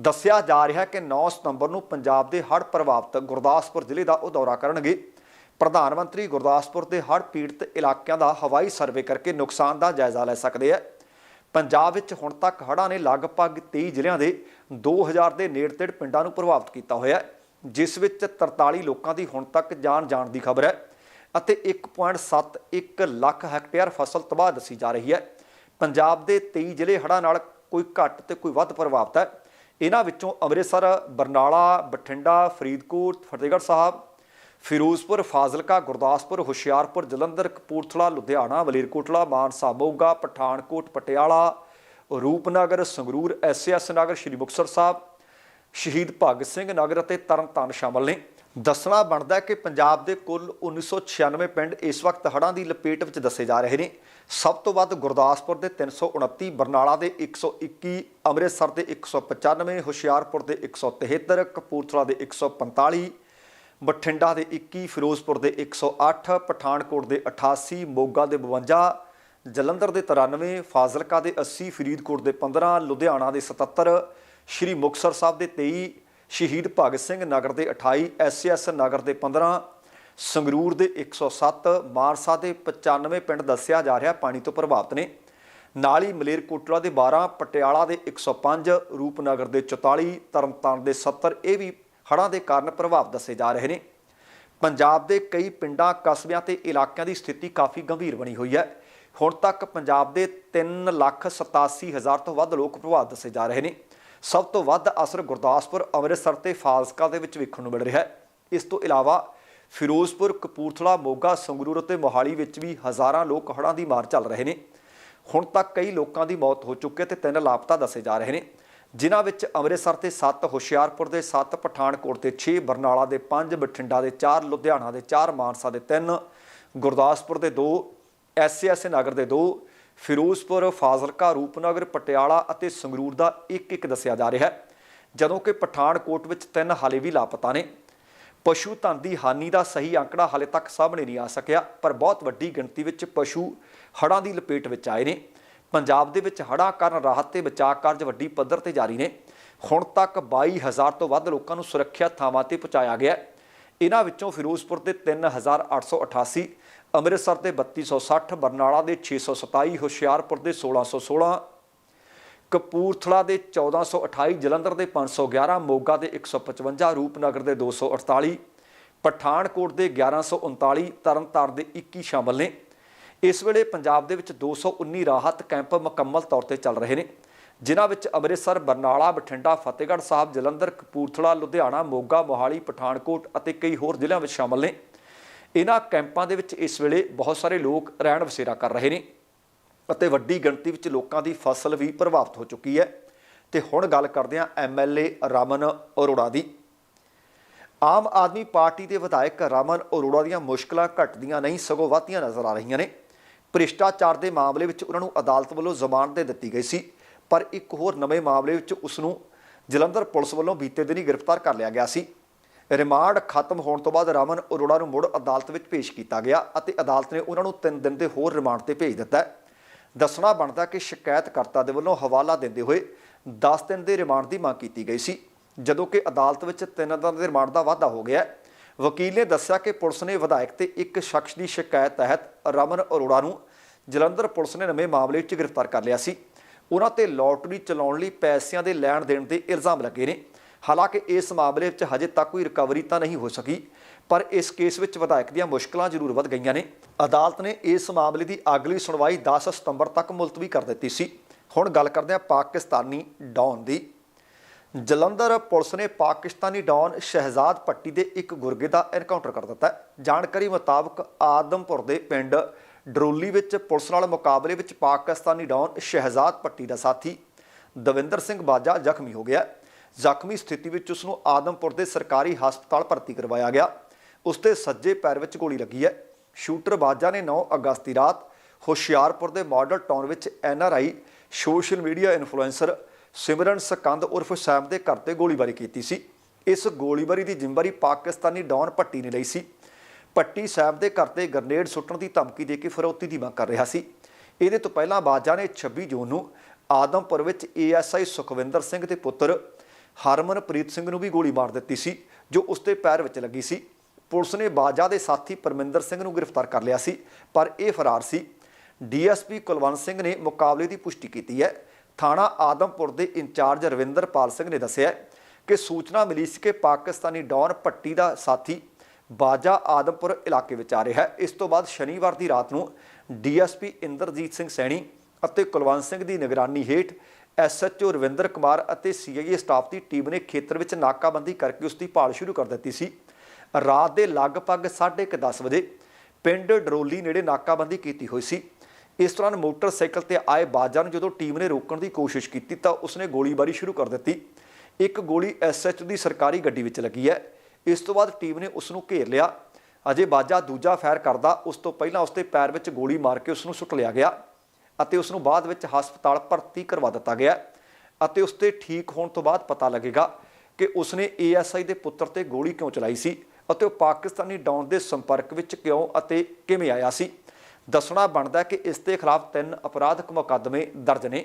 A: ਦੱਸਿਆ ਜਾ ਰਿਹਾ ਹੈ ਕਿ 9 ਸਤੰਬਰ ਨੂੰ ਪੰਜਾਬ ਦੇ ਹੜ੍ਹ ਪ੍ਰਭਾਵਿਤ ਗੁਰਦਾਸਪੁਰ ਜ਼ਿਲ੍ਹੇ ਦਾ ਉਹ ਦੌਰਾ ਕਰਨਗੇ। ਪ੍ਰਧਾਨ ਮੰਤਰੀ ਗੁਰਦਾਸਪੁਰ ਦੇ ਹੜ੍ਹ ਪੀੜਤ ਇਲਾਕਿਆਂ ਦਾ ਹਵਾਈ ਸਰਵੇ ਕਰਕੇ ਨੁਕਸਾਨ ਦਾ ਜਾਇਜ਼ਾ ਲੈ ਸਕਦੇ ਹੈ ਪੰਜਾਬ ਵਿੱਚ ਹੁਣ ਤੱਕ ਹੜ੍ਹਾਂ ਨੇ ਲਗਭਗ 23 ਜ਼ਿਲ੍ਹਿਆਂ ਦੇ 2000 ਦੇ ਨੇੜੇ-ਤੇੜ ਪਿੰਡਾਂ ਨੂੰ ਪ੍ਰਭਾਵਿਤ ਕੀਤਾ ਹੋਇਆ ਹੈ, ਜਿਸ ਵਿੱਚ 43 ਲੋਕਾਂ ਦੀ ਹੁਣ ਤੱਕ ਜਾਨ ਜਾਣ ਦੀ ਖਬਰ ਹੈ ਅਤੇ 1.71 ਲੱਖ ਹੈਕਟੇਅਰ ਫਸਲ ਤਬਾਹ ਦੱਸੀ ਜਾ ਰਹੀ ਹੈ। ਪੰਜਾਬ ਦੇ 23 ਜ਼ਿਲ੍ਹੇ ਹੜ੍ਹਾਂ ਨਾਲ ਕੋਈ ਘੱਟ ਤੇ ਕੋਈ ਵੱਧ ਪ੍ਰਭਾਵਿਤ ਹੈ। ਇਹਨਾਂ ਵਿੱਚੋਂ ਅੰਮ੍ਰਿਤਸਰ, ਬਰਨਾਲਾ, ਬਠਿੰਡਾ, ਫਰੀਦਕੋਟ, ਫਤਿਹਗੜ੍ਹ ਸਾਹਿਬ ਫਿਰੋਜ਼ਪੁਰ, ਫਾਜ਼ਿਲਕਾ, ਗੁਰਦਾਸਪੁਰ, ਹੁਸ਼ਿਆਰਪੁਰ, ਜਲੰਧਰ, ਕਪੂਰਥਲਾ, ਲੁਧਿਆਣਾ ਮਲੇਰਕੋਟਲਾ ਮਾਨਸਾ, ਮੋਗਾ, ਪਠਾਨਕੋਟ, ਪਟਿਆਲਾ, ਰੂਪਨਗਰ, ਸੰਗਰੂਰ ਐਸਐਸ ਨਗਰ, ਸ਼੍ਰੀ ਮੁਕਤਸਰ ਸਾਹਿਬ, ਸ਼ਹੀਦ ਭਗਤ ਸਿੰਘ ਨਗਰ ਅਤੇ ਤਰਨਤਾਰਨ ਸ਼ਾਮਲ ਨੇ। ਦੱਸਣਾ ਬਣਦਾ ਹੈ ਕਿ ਪੰਜਾਬ ਦੇ ਕੁੱਲ 1996 ਪਿੰਡ ਇਸ ਵਕਤ ਹੜ੍ਹਾਂ ਦੀ ਲਪੇਟ ਵਿੱਚ ਦੱਸੇ ਜਾ ਰਹੇ ਨੇ। ਸਭ ਤੋਂ ਵੱਧ ਗੁਰਦਾਸਪੁਰ ਦੇ 329 ਬਰਨਾਲਾ ਦੇ 121 ਅੰਮ੍ਰਿਤਸਰ ਦੇ 195 ਹੁਸ਼ਿਆਰਪੁਰ ਦੇ 173 ਕਪੂਰਥਲਾ ਦੇ 145 ਬਠਿੰਡਾ ਦੇ 21 ਫਿਰੋਜ਼ਪੁਰ ਦੇ 108 ਪਠਾਨਕੋਟ ਦੇ 88 ਮੋਗਾ ਦੇ 52 ਜਲੰਧਰ ਦੇ 93 ਫਾਜ਼ਿਲਕਾ ਦੇ 80 ਫਰੀਦਕੋਟ ਦੇ 15 ਲੁਧਿਆਣਾ ਦੇ 77 ਸ਼੍ਰੀ ਮੁਕਤਸਰ ਸਾਹਿਬ ਦੇ 23 ਸ਼ਹੀਦ ਭਗਤ ਸਿੰਘ ਨਗਰ ਦੇ 28 ਐਸਐਸ ਨਗਰ ਦੇ 15 ਸੰਗਰੂਰ ਦੇ 107 ਮਾਰਸਾ ਦੇ 95 ਪਿੰਡ ਦੱਸਿਆ ਜਾ ਰਿਹਾ ਪਾਣੀ ਤੋਂ ਪ੍ਰਭਾਵਿਤ ਨੇ। ਨਾਲ ਹੀ ਮਲੇਰਕੋਟਲਾ ਦੇ 12 ਪਟਿਆਲਾ ਦੇ 105 ਰੂਪਨਗਰ ਦੇ 44 ਤਰਨਤਾਰਨ ਦੇ 70 ਇਹ ਵੀ ਹੜ੍ਹਾਂ ਦੇ ਕਾਰਨ ਪ੍ਰਭਾਵ ਦੱਸੇ ਜਾ ਰਹੇ ਨੇ। ਪੰਜਾਬ ਦੇ ਕਈ ਪਿੰਡਾਂ, ਕਸਬਿਆਂ ਤੇ ਇਲਾਕਿਆਂ ਦੀ ਸਥਿਤੀ ਕਾਫੀ ਗੰਭੀਰ ਬਣੀ ਹੋਈ ਹੈ। ਹੁਣ ਤੱਕ ਪੰਜਾਬ ਦੇ 387000 ਤੋਂ ਵੱਧ ਲੋਕ ਪ੍ਰਭਾਵਿਤ ਦੱਸੇ ਜਾ ਰਹੇ ਨੇ। ਸਭ ਤੋਂ ਵੱਧ ਅਸਰ ਗੁਰਦਾਸਪੁਰ, ਅੰਮ੍ਰਿਤਸਰ ਤੇ ਫਾਜ਼ਿਲਕਾ ਦੇ ਵਿੱਚ ਵੇਖਣ ਨੂੰ ਮਿਲ ਰਿਹਾ ਹੈ। ਇਸ ਤੋਂ ਇਲਾਵਾ ਫਿਰੋਜ਼ਪੁਰ, ਕਪੂਰਥਲਾ, ਮੋਗਾ, ਸੰਗਰੂਰ ਅਤੇ ਮੋਹਾਲੀ ਵਿੱਚ ਵੀ ਹਜ਼ਾਰਾਂ ਲੋਕ ਹੜ੍ਹਾਂ ਦੀ ਮਾਰ ਚੱਲ ਰਹੇ ਨੇ। ਹੁਣ ਤੱਕ ਕਈ ਲੋਕਾਂ ਦੀ ਮੌਤ ਹੋ ਚੁੱਕੀ ਹੈ ਤੇ ਤਿੰਨ ਲਾਪਤਾ ਦੱਸੇ ਜਾ ਰਹੇ ਨੇ। ਜਿਨ੍ਹਾਂ ਵਿੱਚ ਅੰਮ੍ਰਿਤਸਰ ਤੇ 7 ਹੁਸ਼ਿਆਰਪੁਰ ਦੇ 7 ਪਠਾਨਕੋਟ ਦੇ 6 ਬਰਨਾਲਾ ਦੇ 5 ਬਠਿੰਡਾ ਦੇ 4 ਲੁਧਿਆਣਾ ਦੇ 4 ਮਾਨਸਾ ਦੇ 3 ਗੁਰਦਾਸਪੁਰ ਦੇ 2 ਐਸਐਸ ਨਗਰ ਦੇ 2 ਫਿਰੋਜ਼ਪੁਰ, ਫਾਜ਼ਿਲਕਾ, ਰੂਪਨਗਰ, ਪਟਿਆਲਾ ਅਤੇ ਸੰਗਰੂਰ ਦਾ ਇੱਕ ਇੱਕ ਦੱਸਿਆ ਜਾ ਰਿਹਾ ਹੈ। ਜਦੋਂ ਕਿ ਪਠਾਨਕੋਟ ਵਿੱਚ ਤਿੰਨ ਹਾਲੇ ਵੀ ਲਾਪਤਾ ਨੇ। ਪਸ਼ੂ ਧਨ ਦੀ ਹਾਨੀ ਦਾ ਸਹੀ ਅੰਕੜਾ ਹਾਲੇ ਤੱਕ ਸਾਹਮਣੇ ਨਹੀਂ ਆ ਸਕਿਆ, ਪਰ ਬਹੁਤ ਵੱਡੀ ਗਿਣਤੀ ਵਿੱਚ ਪਸ਼ੂ ਹੜ੍ਹਾਂ ਦੀ ਲਪੇਟ ਵਿੱਚ ਆਏ ਨੇ। ਪੰਜਾਬ ਦੇ ਵਿੱਚ ਹੜ੍ਹਾਂ ਕਾਰਨ ਰਾਹਤ ਤੇ ਬਚਾਅ ਕਾਰਜ ਵੱਡੀ ਪੱਧਰ ਤੇ ਜਾਰੀ ਨੇ। ਹੁਣ ਤੱਕ 22000 ਤੋਂ ਵੱਧ ਲੋਕਾਂ ਨੂੰ ਸੁਰੱਖਿਅਤ ਥਾਵਾਂ ਤੇ ਪਹੁੰਚਾਇਆ ਗਿਆ ਇਹਨਾਂ ਵਿੱਚੋਂ ਫਿਰੋਜ਼ਪੁਰ ਦੇ 3888 ਅੰਮ੍ਰਿਤਸਰ ਦੇ 3260 ਬਰਨਾਲਾ ਦੇ 627 ਹੁਸ਼ਿਆਰਪੁਰ ਦੇ 1616 ਕਪੂਰਥਲਾ ਦੇ 1428 ਜਲੰਧਰ ਦੇ 511 ਮੋਗਾ ਦੇ 155 ਰੂਪਨਗਰ ਦੇ 248 ਪਠਾਨਕੋਟ ਦੇ 1139 ਤਰਨਤਾਰਨ ਦੇ 21 ਸ਼ਾਮਲ ਨੇ। ਇਸ ਵੇਲੇ ਪੰਜਾਬ ਦੇ ਵਿੱਚ 219 ਰਾਹਤ ਕੈਂਪ ਮੁਕੰਮਲ ਤੌਰ ਤੇ ਚੱਲ ਰਹੇ ਨੇ, ਜਿਨ੍ਹਾਂ ਵਿੱਚ ਅੰਮ੍ਰਿਤਸਰ, ਬਰਨਾਲਾ, ਬਠਿੰਡਾ, ਫਤਿਹਗੜ੍ਹ ਸਾਹਿਬ, ਜਲੰਧਰ, ਕਪੂਰਥਲਾ, ਲੁਧਿਆਣਾ, ਮੋਗਾ, ਮੋਹਾਲੀ, ਪਠਾਨਕੋਟ ਅਤੇ ਕਈ ਹੋਰ ਜ਼ਿਲ੍ਹਿਆਂ ਵਿੱਚ ਸ਼ਾਮਲ ਨੇ। ਇਹਨਾਂ ਕੈਂਪਾਂ ਦੇ ਵਿੱਚ ਇਸ ਵੇਲੇ ਬਹੁਤ ਸਾਰੇ ਲੋਕ ਰਹਿਣ ਵਸੇਰਾ ਕਰ ਰਹੇ ਨੇ ਅਤੇ ਵੱਡੀ ਗਿਣਤੀ ਵਿੱਚ ਲੋਕਾਂ ਦੀ ਫਸਲ ਵੀ ਪ੍ਰਭਾਵਿਤ ਹੋ ਚੁੱਕੀ ਹੈ। ਤੇ ਹੁਣ ਗੱਲ ਕਰਦੇ ਹਾਂ ਐਮਐਲਏ ਰਮਨ ਅਰੋੜਾ ਦੀ। ਆਮ ਆਦਮੀ ਪਾਰਟੀ ਦੇ ਵਿਧਾਇਕ ਰਮਨ ਅਰੋੜਾ ਦੀਆਂ ਮੁਸ਼ਕਲਾਂ ਘਟਦੀਆਂ ਨਹੀਂ, ਸਗੋਂ ਵਧਦੀਆਂ ਨਜ਼ਰ ਆ ਰਹੀਆਂ ਨੇ। ਭ੍ਰਿਸ਼ਟਾਚਾਰ ਦੇ ਮਾਮਲੇ ਵਿੱਚ ਉਹਨਾਂ ਨੂੰ ਅਦਾਲਤ ਵੱਲੋਂ ਜ਼ਮਾਨਤ ਦੇ ਦਿੱਤੀ ਗਈ ਸੀ। ਪਰ ਇੱਕ ਹੋਰ ਨਵੇਂ ਮਾਮਲੇ ਵਿੱਚ ਉਸ ਨੂੰ ਜਲੰਧਰ ਪੁਲਿਸ ਵੱਲੋਂ ਬੀਤੇ ਦਿਨੀ ਗ੍ਰਿਫਤਾਰ ਕਰ ਲਿਆ ਗਿਆ ਸੀ। ਰਿਮਾਂਡ ਖਤਮ ਹੋਣ ਤੋਂ ਬਾਅਦ ਰਮਨ ਅਰੋੜਾ ਨੂੰ ਮੁੜ ਅਦਾਲਤ ਵਿੱਚ ਪੇਸ਼ ਕੀਤਾ ਗਿਆ ਅਤੇ ਅਦਾਲਤ ਨੇ ਉਹਨਾਂ ਨੂੰ 3 ਦਿਨ ਦੇ ਹੋਰ ਰਿਮਾਂਡ ਤੇ ਭੇਜ ਦਿੱਤਾ। ਦੱਸਣਾ ਬਣਦਾ ਕਿ ਸ਼ਿਕਾਇਤਕਰਤਾ ਦੇ ਵੱਲੋਂ ਹਵਾਲਾ ਦਿੰਦੇ ਹੋਏ 10 ਦਿਨ ਦੇ ਰਿਮਾਂਡ ਦੀ ਮੰਗ ਕੀਤੀ ਗਈ ਸੀ, ਜਦੋਂ ਕਿ ਅਦਾਲਤ ਵਿੱਚ 3 ਦਿਨ ਦੇ ਰਿਮਾਂਡ ਦਾ ਵਾਅਦਾ ਹੋ ਗਿਆ। ਵਕੀਲ ਨੇ ਦੱਸਿਆ ਕਿ ਪੁਲਿਸ ਨੇ ਵਿਧਾਇਕ ਤੇ ਇੱਕ ਸ਼ਖਸ ਦੀ ਸ਼ਿਕਾਇਤ ਤਹਿਤ ਰਮਨ ਅਰੋੜਾ ਨੂੰ ਜਲੰਧਰ ਪੁਲਿਸ ਨੇ ਨਵੇਂ ਮਾਮਲੇ 'ਚ ਗ੍ਰਿਫਤਾਰ ਕਰ ਲਿਆ ਸੀ। ਉਹਨਾਂ ਤੇ ਲੋਟਰੀ ਚਲਾਉਣ ਲਈ ਪੈਸਿਆਂ ਦੇ ਲੈਣ ਦੇਣ ਦੇ ਇਲਜ਼ਾਮ ਲੱਗੇ ਨੇ। ਹਾਲਾਂਕਿ ਇਸ ਮਾਮਲੇ ਵਿੱਚ ਹਜੇ ਤੱਕ ਕੋਈ ਰਿਕਵਰੀ ਤਾਂ ਨਹੀਂ ਹੋ ਸਕੀ, ਪਰ ਇਸ ਕੇਸ ਵਿੱਚ ਵਿਧਾਇਕ ਦੀਆਂ ਮੁਸ਼ਕਲਾਂ ਜ਼ਰੂਰ ਵੱਧ ਗਈਆਂ ਨੇ। ਅਦਾਲਤ ਨੇ ਇਸ ਮਾਮਲੇ ਦੀ ਅਗਲੀ ਸੁਣਵਾਈ 10 ਸਤੰਬਰ ਤੱਕ ਮੁਲਤਵੀ ਕਰ ਦਿੱਤੀ ਸੀ। ਹੁਣ ਗੱਲ ਕਰਦੇ ਹਾਂ ਪਾਕਿਸਤਾਨੀ ਡੌਨ ਦੀ। ਜਲੰਧਰ ਪੁਲਿਸ ਨੇ ਪਾਕਿਸਤਾਨੀ ਡੌਨ ਸ਼ਹਿਜ਼ਾਦ ਪੱਟੀ ਦੇ ਇੱਕ ਗੁਰਗੇ ਦਾ ਐਨਕਾਊਂਟਰ ਕਰ ਦਿੱਤਾ ਹੈ। ਜਾਣਕਾਰੀ ਮੁਤਾਬਕ ਆਦਮਪੁਰ ਦੇ ਪਿੰਡ ਡਰੋਲੀ ਵਿੱਚ ਪੁਲਿਸ ਨਾਲ ਮੁਕਾਬਲੇ ਵਿੱਚ ਪਾਕਿਸਤਾਨੀ ਡੌਨ ਸ਼ਹਿਜ਼ਾਦ ਪੱਟੀ ਦਾ ਸਾਥੀ ਦਵਿੰਦਰ ਸਿੰਘ ਬਾਜਾ ਜ਼ਖਮੀ ਹੋ ਗਿਆ ਜ਼ਖਮੀ ਸਥਿਤੀ ਵਿੱਚ ਉਸ ਨੂੰ ਆਦਮਪੁਰ ਦੇ ਸਰਕਾਰੀ ਹਸਪਤਾਲ ਭਰਤੀ ਕਰਵਾਇਆ ਗਿਆ। ਉਸ ਦੇ ਸੱਜੇ ਪੈਰ ਵਿੱਚ ਗੋਲੀ ਲੱਗੀ ਹੈ। ਸ਼ੂਟਰ ਬਾਜਾ ਨੇ 9 ਅਗਸਤ ਦੀ ਰਾਤ ਹੁਸ਼ਿਆਰਪੁਰ ਦੇ ਮਾਡਲ ਟਾਊਨ ਵਿੱਚ NRI social media influencer Simran Skand ਉਰਫ ਸੈਮ ਦੇ ਘਰ ਤੇ ਗੋਲੀਬਾਰੀ ਕੀਤੀ ਸੀ। ਇਸ ਗੋਲੀਬਾਰੀ ਦੀ ਜ਼ਿੰਮੇਵਾਰੀ ਪਾਕਿਸਤਾਨੀ ਡੌਨ ਭੱਟੀ ਨੇ ਲਈ ਸੀ। ਭੱਟੀ ਸਾਹਿਬ ਦੇ ਘਰ ਤੇ ਗ੍ਰਨੇਡ ਸੁੱਟਣ ਦੀ ਧਮਕੀ ਦੇ ਕੇ ਫਰੋਤੀ ਦੀ ਮੰਗ ਕਰ ਰਿਹਾ ਸੀ। ਇਹਦੇ ਤੋਂ ਪਹਿਲਾਂ ਬਾਜਾ ਨੇ 26 ਜੂਨ ਨੂੰ ਆਦਮਪੁਰ ਵਿੱਚ ਏਐਸਆਈ ਸੁਖਵਿੰਦਰ ਸਿੰਘ ਦੇ ਪੁੱਤਰ ਹਰਮਨਪ੍ਰੀਤ ਸਿੰਘ ਨੂੰ ਵੀ ਗੋਲੀ ਮਾਰ ਦਿੱਤੀ ਸੀ, ਜੋ ਉਸ ਦੇ ਪੈਰ ਵਿੱਚ ਲੱਗੀ ਸੀ। ਪੁਲਿਸ ਨੇ ਬਾਜਾ ਦੇ ਸਾਥੀ ਪਰਮਿੰਦਰ ਸਿੰਘ ਨੂੰ ਗ੍ਰਿਫਤਾਰ ਕਰ ਲਿਆ ਸੀ, ਪਰ ਇਹ ਫਰਾਰ ਸੀ। ਡੀਐਸਪੀ ਕੁਲਵੰਤ ਸਿੰਘ ਨੇ ਮੁਕਾਬਲੇ ਦੀ ਪੁਸ਼ਟੀ ਕੀਤੀ ਹੈ। ਥਾਣਾ ਆਦਮਪੁਰ ਦੇ ਇੰਚਾਰਜ ਰਵਿੰਦਰਪਾਲ ਸਿੰਘ ਨੇ ਦੱਸਿਆ ਕਿ ਸੂਚਨਾ ਮਿਲੀ ਸੀ ਕਿ ਪਾਕਿਸਤਾਨੀ ਡੌਨ ਭੱਟੀ ਦਾ ਸਾਥੀ ਬਾਜਾ ਆਦਮਪੁਰ ਇਲਾਕੇ ਵਿੱਚ ਆ ਰਿਹਾ ਹੈ। ਇਸ ਤੋਂ ਬਾਅਦ ਸ਼ਨੀਵਾਰ ਦੀ ਰਾਤ ਨੂੰ ਡੀਐਸਪੀ ਇੰਦਰਜੀਤ ਸਿੰਘ ਸੈਣੀ ਅਤੇ ਕੁਲਵੰਤ ਸਿੰਘ ਦੀ ਨਿਗਰਾਨੀ ਹੇਠ ਐਸਐਚਓ ਰਵਿੰਦਰ ਕੁਮਾਰ ਅਤੇ ਸੀਆਈਏ ਸਟਾਫ ਦੀ ਟੀਮ ਨੇ ਖੇਤਰ ਵਿੱਚ ਨਾਕਾਬੰਦੀ ਕਰਕੇ ਉਸ ਦੀ ਭਾਲ ਸ਼ੁਰੂ ਕਰ ਦਿੱਤੀ ਸੀ। ਰਾਤ ਦੇ ਲਗਭਗ 10:30 ਵਜੇ ਪਿੰਡ ਡਰੋਲੀ ਨੇੜੇ ਨਾਕਾਬੰਦੀ ਕੀਤੀ ਹੋਈ ਸੀ। ਇਸ ਦੌਰਾਨ ਮੋਟਰਸਾਈਕਲ ਤੇ ਆਏ ਬਾਜਾਂ ਨੂੰ ਜਦੋਂ ਟੀਮ ਨੇ ਰੋਕਣ ਦੀ ਕੋਸ਼ਿਸ਼ ਕੀਤੀ ਤਾਂ ਉਸਨੇ ਗੋਲੀਬਾਰੀ ਸ਼ੁਰੂ ਕਰ ਦਿੱਤੀ। ਇੱਕ ਗੋਲੀ ਐਸਐਚ ਦੀ ਸਰਕਾਰੀ ਗੱਡੀ ਵਿੱਚ ਲੱਗੀ ਹੈ। ਇਸ ਤੋਂ ਬਾਅਦ ਟੀਮ ਨੇ ਉਸ ਨੂੰ ਘੇਰ ਲਿਆ। ਅਜੇ ਬਾਜਾ ਦੂਜਾ ਫਾਇਰ ਕਰਦਾ, ਉਸ ਤੋਂ ਪਹਿਲਾਂ ਉਸ ਦੇ ਪੈਰ ਵਿੱਚ ਗੋਲੀ ਮਾਰ ਕੇ ਉਸ ਨੂੰ ਸੁੱਟ ਲਿਆ ਗਿਆ ਅਤੇ ਉਸ ਨੂੰ ਬਾਅਦ ਵਿੱਚ ਹਸਪਤਾਲ ਭਰਤੀ ਕਰਵਾ ਦਿੱਤਾ ਗਿਆ ਅਤੇ ਉਸ 'ਤੇ ਠੀਕ ਹੋਣ ਤੋਂ ਬਾਅਦ ਪਤਾ ਲੱਗੇਗਾ ਕਿ ਉਸਨੇ ਏਐਸਆਈ ਦੇ ਪੁੱਤਰ ਤੇ ਗੋਲੀ ਕਿਉਂ ਚਲਾਈ ਸੀ ਅਤੇ ਉਹ ਪਾਕਿਸਤਾਨੀ ਡੌਨ ਦੇ ਸੰਪਰਕ ਵਿੱਚ ਕਿਉਂ ਅਤੇ ਕਿਵੇਂ ਆਇਆ ਸੀ। ਦੱਸਣਾ ਬਣਦਾ ਕਿ ਇਸ ਦੇ ਖਿਲਾਫ ਤਿੰਨ ਅਪਰਾਧਕ ਮੁਕੱਦਮੇ ਦਰਜ ਨੇ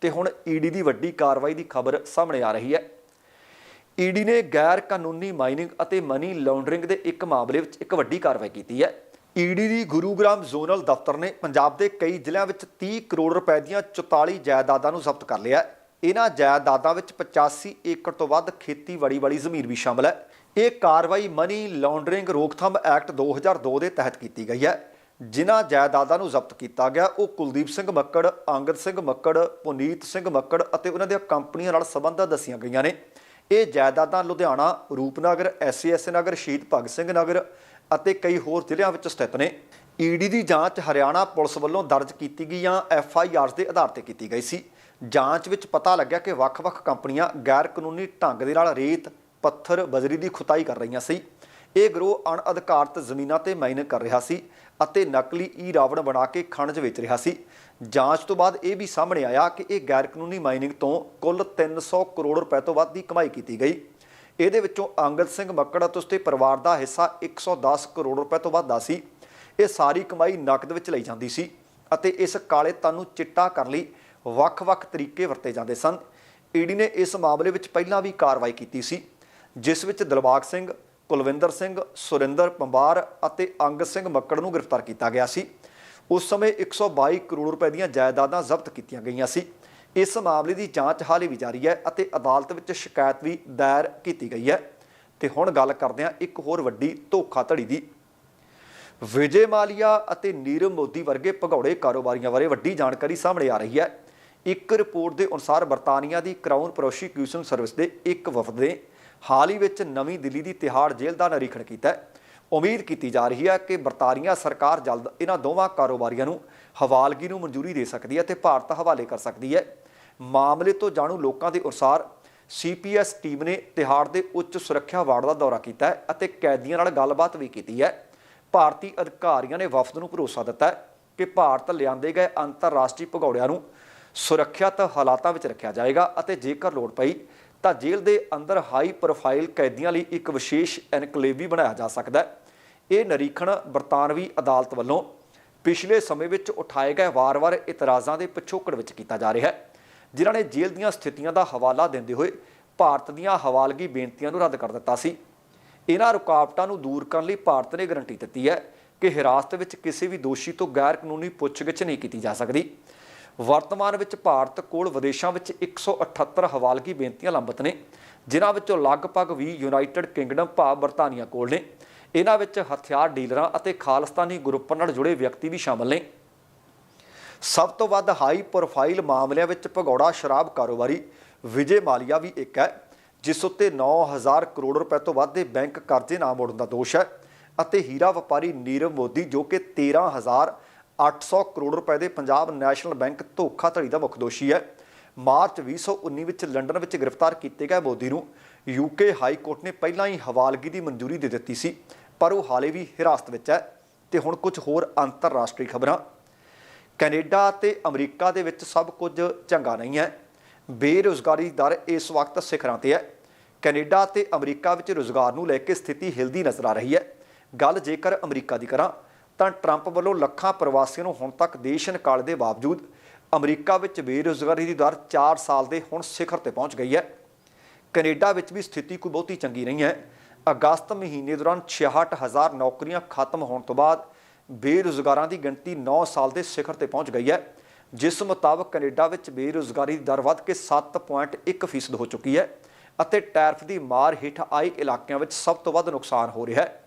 A: ਤੇ ਹੁਣ ਈਡੀ ਦੀ ਵੱਡੀ ਕਾਰਵਾਈ ਦੀ ਖਬਰ ਸਾਹਮਣੇ ਆ ਰਹੀ ਹੈ। ਈਡੀ ਨੇ ਗੈਰ ਕਾਨੂੰਨੀ ਮਾਈਨਿੰਗ ਅਤੇ ਮਨੀ ਲਾਂਡਰਿੰਗ ਦੇ ਇੱਕ ਮਾਮਲੇ ਵਿੱਚ ਇੱਕ ਵੱਡੀ ਕਾਰਵਾਈ ਕੀਤੀ ਹੈ। ਈਡੀ ਦੀ ਗੁਰੂਗ੍ਰਾਮ ਜ਼ੋਨਲ ਦਫ਼ਤਰ ਨੇ ਪੰਜਾਬ ਦੇ ਕਈ ਜ਼ਿਲ੍ਹਿਆਂ ਵਿੱਚ 30 ਕਰੋੜ ਰੁਪਏ ਦੀਆਂ 44 ਜਾਇਦਾਦਾਂ ਨੂੰ ਜ਼ਬਤ ਕਰ ਲਿਆ ਇਹਨਾਂ ਜਾਇਦਾਦਾਂ ਵਿੱਚ 85 ਏਕੜ ਤੋਂ ਵੱਧ ਖੇਤੀਬਾੜੀ ਵਾਲੀ ਜ਼ਮੀਨ ਵੀ ਸ਼ਾਮਲ ਹੈ। ਇਹ ਕਾਰਵਾਈ ਮਨੀ ਲਾਂਡਰਿੰਗ ਰੋਕਥਾਮ ਐਕਟ 2002 ਦੇ ਤਹਿਤ ਕੀਤੀ ਗਈ ਹੈ। ਜਿਨ੍ਹਾਂ ਜਾਇਦਾਦਾਂ ਨੂੰ ਜ਼ਬਤ ਕੀਤਾ ਗਿਆ, ਉਹ ਕੁਲਦੀਪ ਸਿੰਘ ਮੱਕੜ ਅੰਗਦ ਸਿੰਘ ਮੱਕੜ, ਪੁਨੀਤ ਸਿੰਘ ਮੱਕੜ ਅਤੇ ਉਹਨਾਂ ਦੀਆਂ ਕੰਪਨੀਆਂ ਨਾਲ ਸੰਬੰਧਤ ਦੱਸੀਆਂ ਗਈਆਂ ਨੇ। ਇਹ ਜਾਇਦਾਦਾਂ ਲੁਧਿਆਣਾ, ਰੂਪਨਗਰ ਐਸਐਸ ਨਗਰ, ਸ਼ਹੀਦ ਭਗਤ ਸਿੰਘ ਨਗਰ ਅਤੇ ਕਈ ਹੋਰ ਜ਼ਿਲ੍ਹਿਆਂ ਵਿੱਚ ਸਥਿਤ ਨੇ। ਈਡੀ ਦੀ ਜਾਂਚ ਹਰਿਆਣਾ ਪੁਲਿਸ ਵੱਲੋਂ ਦਰਜ ਕੀਤੀ ਗਈਆਂ ਐਫ ਆਈ ਆਰਸ ਦੇ ਆਧਾਰ ਤੇ ਕੀਤੀ ਗਈ ਸੀ। ਜਾਂਚ ਵਿੱਚ ਪਤਾ ਲੱਗਿਆ ਕਿ ਵੱਖ-ਵੱਖ ਕੰਪਨੀਆਂ ਗੈਰ ਕਾਨੂੰਨੀ ਢੰਗ ਦੇ ਨਾਲ ਰੇਤ, ਪੱਥਰ, ਬਜਰੀ ਦੀ ਖੁਤਾਈ ਕਰ ਰਹੀਆਂ ਸੀ। ਇਹ ਗਰੋਹ ਅਣਅਧਿਕਾਰਤ ਜ਼ਮੀਨਾਂ ਤੇ ਮਾਈਨਿੰਗ ਕਰ ਰਿਹਾ ਸੀ ਅਤੇ ਨਕਲੀ ਈ ਰਾਵਣ ਬਣਾ ਕੇ ਖਣਜ ਵੇਚ ਰਿਹਾ ਸੀ। ਜਾਂਚ ਤੋਂ ਬਾਅਦ ਇਹ ਵੀ ਸਾਹਮਣੇ ਆਇਆ ਕਿ ਇਹ ਗੈਰ ਕਾਨੂੰਨੀ ਮਾਈਨਿੰਗ ਤੋਂ ਕੁੱਲ 300 ਕਰੋੜ ਰੁਪਏ ਤੋਂ ਵੱਧ ਦੀ ਕਮਾਈ ਕੀਤੀ ਗਈ। ਇਹਦੇ ਵਿੱਚੋਂ ਅੰਗਦ ਸਿੰਘ ਮੱਕੜ ਅਤੇ ਉਸਦੇ ਪਰਿਵਾਰ ਦਾ ਹਿੱਸਾ 110 ਕਰੋੜ ਰੁਪਏ ਤੋਂ ਵੱਧ ਦਾ ਸੀ। ਇਹ ਸਾਰੀ ਕਮਾਈ ਨਕਦ ਵਿੱਚ ਲਈ ਜਾਂਦੀ ਸੀ ਅਤੇ ਇਸ ਕਾਲੇ ਧਨ ਨੂੰ ਚਿੱਟਾ ਕਰਨ ਲਈ ਵੱਖ-ਵੱਖ ਤਰੀਕੇ ਵਰਤੇ ਜਾਂਦੇ ਸਨ। ਈਡੀ ਨੇ ਇਸ ਮਾਮਲੇ ਵਿੱਚ ਪਹਿਲਾਂ ਵੀ ਕਾਰਵਾਈ ਕੀਤੀ ਸੀ, ਜਿਸ ਵਿੱਚ ਦਿਲਬਾਗ ਸਿੰਘ ਕੁਲਵਿੰਦਰ ਸਿੰਘ, ਸੁਰਿੰਦਰ ਪੰਬਾਰ ਅਤੇ ਅੰਗ ਸਿੰਘ ਮੱਕੜ ਨੂੰ ਗ੍ਰਿਫਤਾਰ ਕੀਤਾ ਗਿਆ ਸੀ। ਉਸ ਸਮੇਂ 122 ਕਰੋੜ ਰੁਪਏ ਦੀਆਂ ਜਾਇਦਾਦਾਂ ਜ਼ਬਤ ਕੀਤੀਆਂ ਗਈਆਂ ਸੀ। ਇਸ ਮਾਮਲੇ ਦੀ ਜਾਂਚ ਹਾਲੇ ਵੀ ਜਾਰੀ ਹੈ ਅਤੇ ਅਦਾਲਤ ਵਿੱਚ ਸ਼ਿਕਾਇਤ ਵੀ ਦਾਇਰ ਕੀਤੀ ਗਈ ਹੈ। ਤੇ ਹੁਣ ਗੱਲ ਕਰਦੇ ਹਾਂ ਇੱਕ ਹੋਰ ਵੱਡੀ ਧੋਖਾਧੜੀ ਦੀ। ਵਿਜੇ ਮਾਲੀਆ ਅਤੇ ਨੀਰਵ ਮੋਦੀ ਵਰਗੇ ਭਗੌੜੇ ਕਾਰੋਬਾਰੀਆਂ ਬਾਰੇ ਵੱਡੀ ਜਾਣਕਾਰੀ ਸਾਹਮਣੇ ਆ ਰਹੀ ਹੈ। ਇੱਕ ਰਿਪੋਰਟ ਦੇ ਅਨੁਸਾਰ ਬਰਤਾਨੀਆ ਦੀ ਕਰਾਊਨ ਪ੍ਰੋਸੀਕਿਊਸ਼ਨ ਸਰਵਿਸ ਦੇ ਇੱਕ ਵਫਦ ਨੇ ਹਾਲ ਹੀ ਵਿੱਚ ਨਵੀਂ ਦਿੱਲੀ ਦੀ ਤਿਹਾੜ ਜੇਲ੍ਹ ਦਾ ਨਿਰੀਖਣ ਕੀਤਾ ਉਮੀਦ ਕੀਤੀ ਜਾ ਰਹੀ ਹੈ ਕਿ ਬਰਤਾਨੀਆ ਸਰਕਾਰ ਜਲਦ ਇਹਨਾਂ ਦੋਵਾਂ ਕਾਰੋਬਾਰੀਆਂ ਨੂੰ ਹਵਾਲਗੀ ਨੂੰ ਮਨਜ਼ੂਰੀ ਦੇ ਸਕਦੀ ਹੈ ਤੇ ਭਾਰਤ ਹਵਾਲੇ ਕਰ ਸਕਦੀ ਹੈ। ਮਾਮਲੇ ਤੋਂ ਜਾਣੂ ਲੋਕਾਂ ਦੇ ਅਨੁਸਾਰ ਸੀਪੀਐਸ ਟੀਮ ਨੇ ਤਿਹਾੜ ਦੇ ਉੱਚ ਸੁਰੱਖਿਆ ਵਾਰਡ ਦਾ ਦੌਰਾ ਕੀਤਾ ਹੈ ਅਤੇ ਕੈਦੀਆਂ ਨਾਲ ਗੱਲਬਾਤ ਵੀ ਕੀਤੀ ਹੈ। ਭਾਰਤੀ ਅਧਿਕਾਰੀਆਂ ਨੇ ਵਫਦ ਨੂੰ ਭਰੋਸਾ ਦਿੱਤਾ ਹੈ ਕਿ ਭਾਰਤ ਲਿਆਂਦੇ ਗਏ ਅੰਤਰਰਾਸ਼ਟਰੀ ਭਗੌੜਿਆਂ ਨੂੰ ਸੁਰੱਖਿਅਤ ਹਾਲਾਤਾਂ ਵਿੱਚ ਰੱਖਿਆ ਜਾਏਗਾ ਅਤੇ ਜੇਕਰ ਲੋੜ ਪਈ ਤਾਂ ਜੇਲ੍ਹ ਦੇ ਅੰਦਰ ਹਾਈ ਪ੍ਰੋਫਾਈਲ ਕੈਦੀਆਂ ਲਈ ਇੱਕ ਵਿਸ਼ੇਸ਼ ਐਨਕਲੇਵ ਵੀ ਬਣਾਇਆ ਜਾ ਸਕਦਾ ਹੈ। ਇਹ ਨਿਰੀਖਣ ਬਰਤਾਨਵੀ ਅਦਾਲਤ ਵੱਲੋਂ ਪਿਛਲੇ ਸਮੇਂ ਵਿੱਚ ਉਠਾਏ ਗਏ ਵਾਰ-ਵਾਰ ਇਤਰਾਜ਼ਾਂ ਦੇ ਪਿਛੋਕੜ ਵਿੱਚ ਕੀਤਾ ਜਾ ਰਿਹਾ ਹੈ। ਜਿਨ੍ਹਾਂ ਨੇ ਜੇਲ੍ਹ ਦੀਆਂ ਸਥਿਤੀਆਂ ਦਾ ਹਵਾਲਾ ਦਿੰਦੇ ਹੋਏ ਭਾਰਤ ਦੀਆਂ ਹਵਾਲਗੀ ਬੇਨਤੀਆਂ ਨੂੰ ਰੱਦ ਕਰ ਦਿੱਤਾ ਸੀ। ਇਹਨਾਂ ਰੁਕਾਵਟਾਂ ਨੂੰ ਦੂਰ ਕਰਨ ਲਈ ਭਾਰਤ ਨੇ ਗਰੰਟੀ ਦਿੱਤੀ ਹੈ ਕਿ ਹਿਰਾਸਤ ਵਿੱਚ ਕਿਸੇ ਵੀ ਦੋਸ਼ੀ ਤੋਂ ਗੈਰ ਕਾਨੂੰਨੀ ਪੁੱਛਗਿੱਛ ਨਹੀਂ ਕੀਤੀ ਜਾ ਸਕਦੀ। ਵਰਤਮਾਨ ਵਿੱਚ ਭਾਰਤ ਕੋਲ ਵਿਦੇਸ਼ਾਂ ਵਿੱਚ 178 ਹਵਾਲਗੀ ਬੇਨਤੀਆਂ ਲੰਬਤ ਨੇ, ਜਿਨ੍ਹਾਂ ਵਿੱਚੋਂ ਲਗਭਗ 20 ਯੂਨਾਈਟਿਡ ਕਿੰਗਡਮ ਭਾਵ ਬਰਤਾਨੀਆ ਕੋਲ ਨੇ। ਇਹਨਾਂ ਵਿੱਚ ਹਥਿਆਰ ਡੀਲਰਾਂ ਅਤੇ ਖਾਲਿਸਤਾਨੀ ਗਰੁੱਪਾਂ ਨਾਲ ਜੁੜੇ ਵਿਅਕਤੀ ਵੀ ਸ਼ਾਮਲ ਨੇ। ਸਭ ਤੋਂ ਵੱਧ ਹਾਈ ਪ੍ਰੋਫਾਈਲ ਮਾਮਲਿਆਂ ਵਿੱਚ ਭਗੌੜਾ ਸ਼ਰਾਬ ਕਾਰੋਬਾਰੀ ਵਿਜੇ ਮਾਲੀਆ ਵੀ ਇੱਕ ਹੈ, ਜਿਸ ਉੱਤੇ 9000 ਕਰੋੜ ਰੁਪਏ ਤੋਂ ਵੱਧ ਦੇ ਬੈਂਕ ਕਰਜ਼ੇ ਨਾ ਮੋੜਨ ਦਾ ਦੋਸ਼ ਹੈ ਅਤੇ ਹੀਰਾ ਵਪਾਰੀ ਨੀਰਵ ਮੋਦੀ ਜੋ ਕਿ 13800 ਕਰੋੜ ਰੁਪਏ ਦੇ ਪੰਜਾਬ ਨੈਸ਼ਨਲ ਬੈਂਕ ਧੋਖਾਧੜੀ ਦਾ ਮੁੱਖ ਦੋਸ਼ੀ ਹੈ। ਮਾਰਚ 2019 ਵਿੱਚ ਲੰਡਨ ਵਿੱਚ ਗ੍ਰਿਫਤਾਰ ਕੀਤੇ ਗਏ ਮੋਦੀ ਨੂੰ ਯੂਕੇ ਹਾਈ ਕੋਰਟ ਨੇ ਪਹਿਲਾਂ ਹੀ ਹਵਾਲਗੀ ਦੀ ਮਨਜ਼ੂਰੀ ਦੇ ਦਿੱਤੀ ਸੀ, ਪਰ ਉਹ ਹਾਲੇ ਵੀ ਹਿਰਾਸਤ ਵਿੱਚ ਹੈ। ਤੇ ਹੁਣ ਕੁਝ ਹੋਰ ਅੰਤਰਰਾਸ਼ਟਰੀ ਖਬਰਾਂ। ਕੈਨੇਡਾ ਤੇ ਅਮਰੀਕਾ ਦੇ ਵਿੱਚ ਸਭ ਕੁਝ ਚੰਗਾ ਨਹੀਂ ਹੈ। ਬੇਰੁਜ਼ਗਾਰੀ ਦਰ ਇਸ ਵਕਤ ਸਿਖਰਾਂ ਤੇ ਹੈ। ਕੈਨੇਡਾ ਤੇ ਅਮਰੀਕਾ ਵਿੱਚ ਰੁਜ਼ਗਾਰ ਨੂੰ ਲੈ ਕੇ ਸਥਿਤੀ ਹਿਲਦੀ ਨਜ਼ਰ ਆ ਰਹੀ ਹੈ। ਗੱਲ ਜੇਕਰ ਅਮਰੀਕਾ ਦੀ ਕਰਾਂ ਤਾਂ ਟਰੰਪ ਵੱਲੋਂ ਲੱਖਾਂ ਪ੍ਰਵਾਸੀਆਂ ਨੂੰ ਹੁਣ ਤੱਕ ਦੇਸ਼ ਨਿਕਾਲ ਦੇ ਬਾਵਜੂਦ ਅਮਰੀਕਾ ਵਿੱਚ ਬੇਰੁਜ਼ਗਾਰੀ ਦੀ ਦਰ 4 ਸਾਲ ਦੇ ਹੁਣ ਸਿਖਰ ਤੇ ਪਹੁੰਚ ਗਈ ਹੈ। ਕੈਨੇਡਾ ਵਿੱਚ ਵੀ ਸਥਿਤੀ ਕੋਈ ਬਹੁਤੀ ਚੰਗੀ ਨਹੀਂ ਹੈ। ਅਗਸਤ ਮਹੀਨੇ ਦੌਰਾਨ 66000 ਨੌਕਰੀਆਂ ਖਤਮ ਹੋਣ ਤੋਂ ਬਾਅਦ ਬੇਰੁਜ਼ਗਾਰਾਂ ਦੀ ਗਿਣਤੀ 9 ਸਾਲ ਦੇ ਸਿਖਰ ਤੇ ਪਹੁੰਚ ਗਈ ਹੈ, ਜਿਸ ਮੁਤਾਬਕ ਕੈਨੇਡਾ ਵਿੱਚ ਬੇਰੁਜ਼ਗਾਰੀ ਦੀ ਦਰ ਵੱਧ ਕੇ 7.1% ਹੋ ਚੁੱਕੀ ਹੈ ਅਤੇ ਟੈਰਫ ਦੀ ਮਾਰ ਹੇਠ ਆਏ ਇਲਾਕਿਆਂ ਵਿੱਚ ਸਭ ਤੋਂ ਵੱਧ ਨੁਕਸਾਨ ਹੋ ਰਿਹਾ ਹੈ।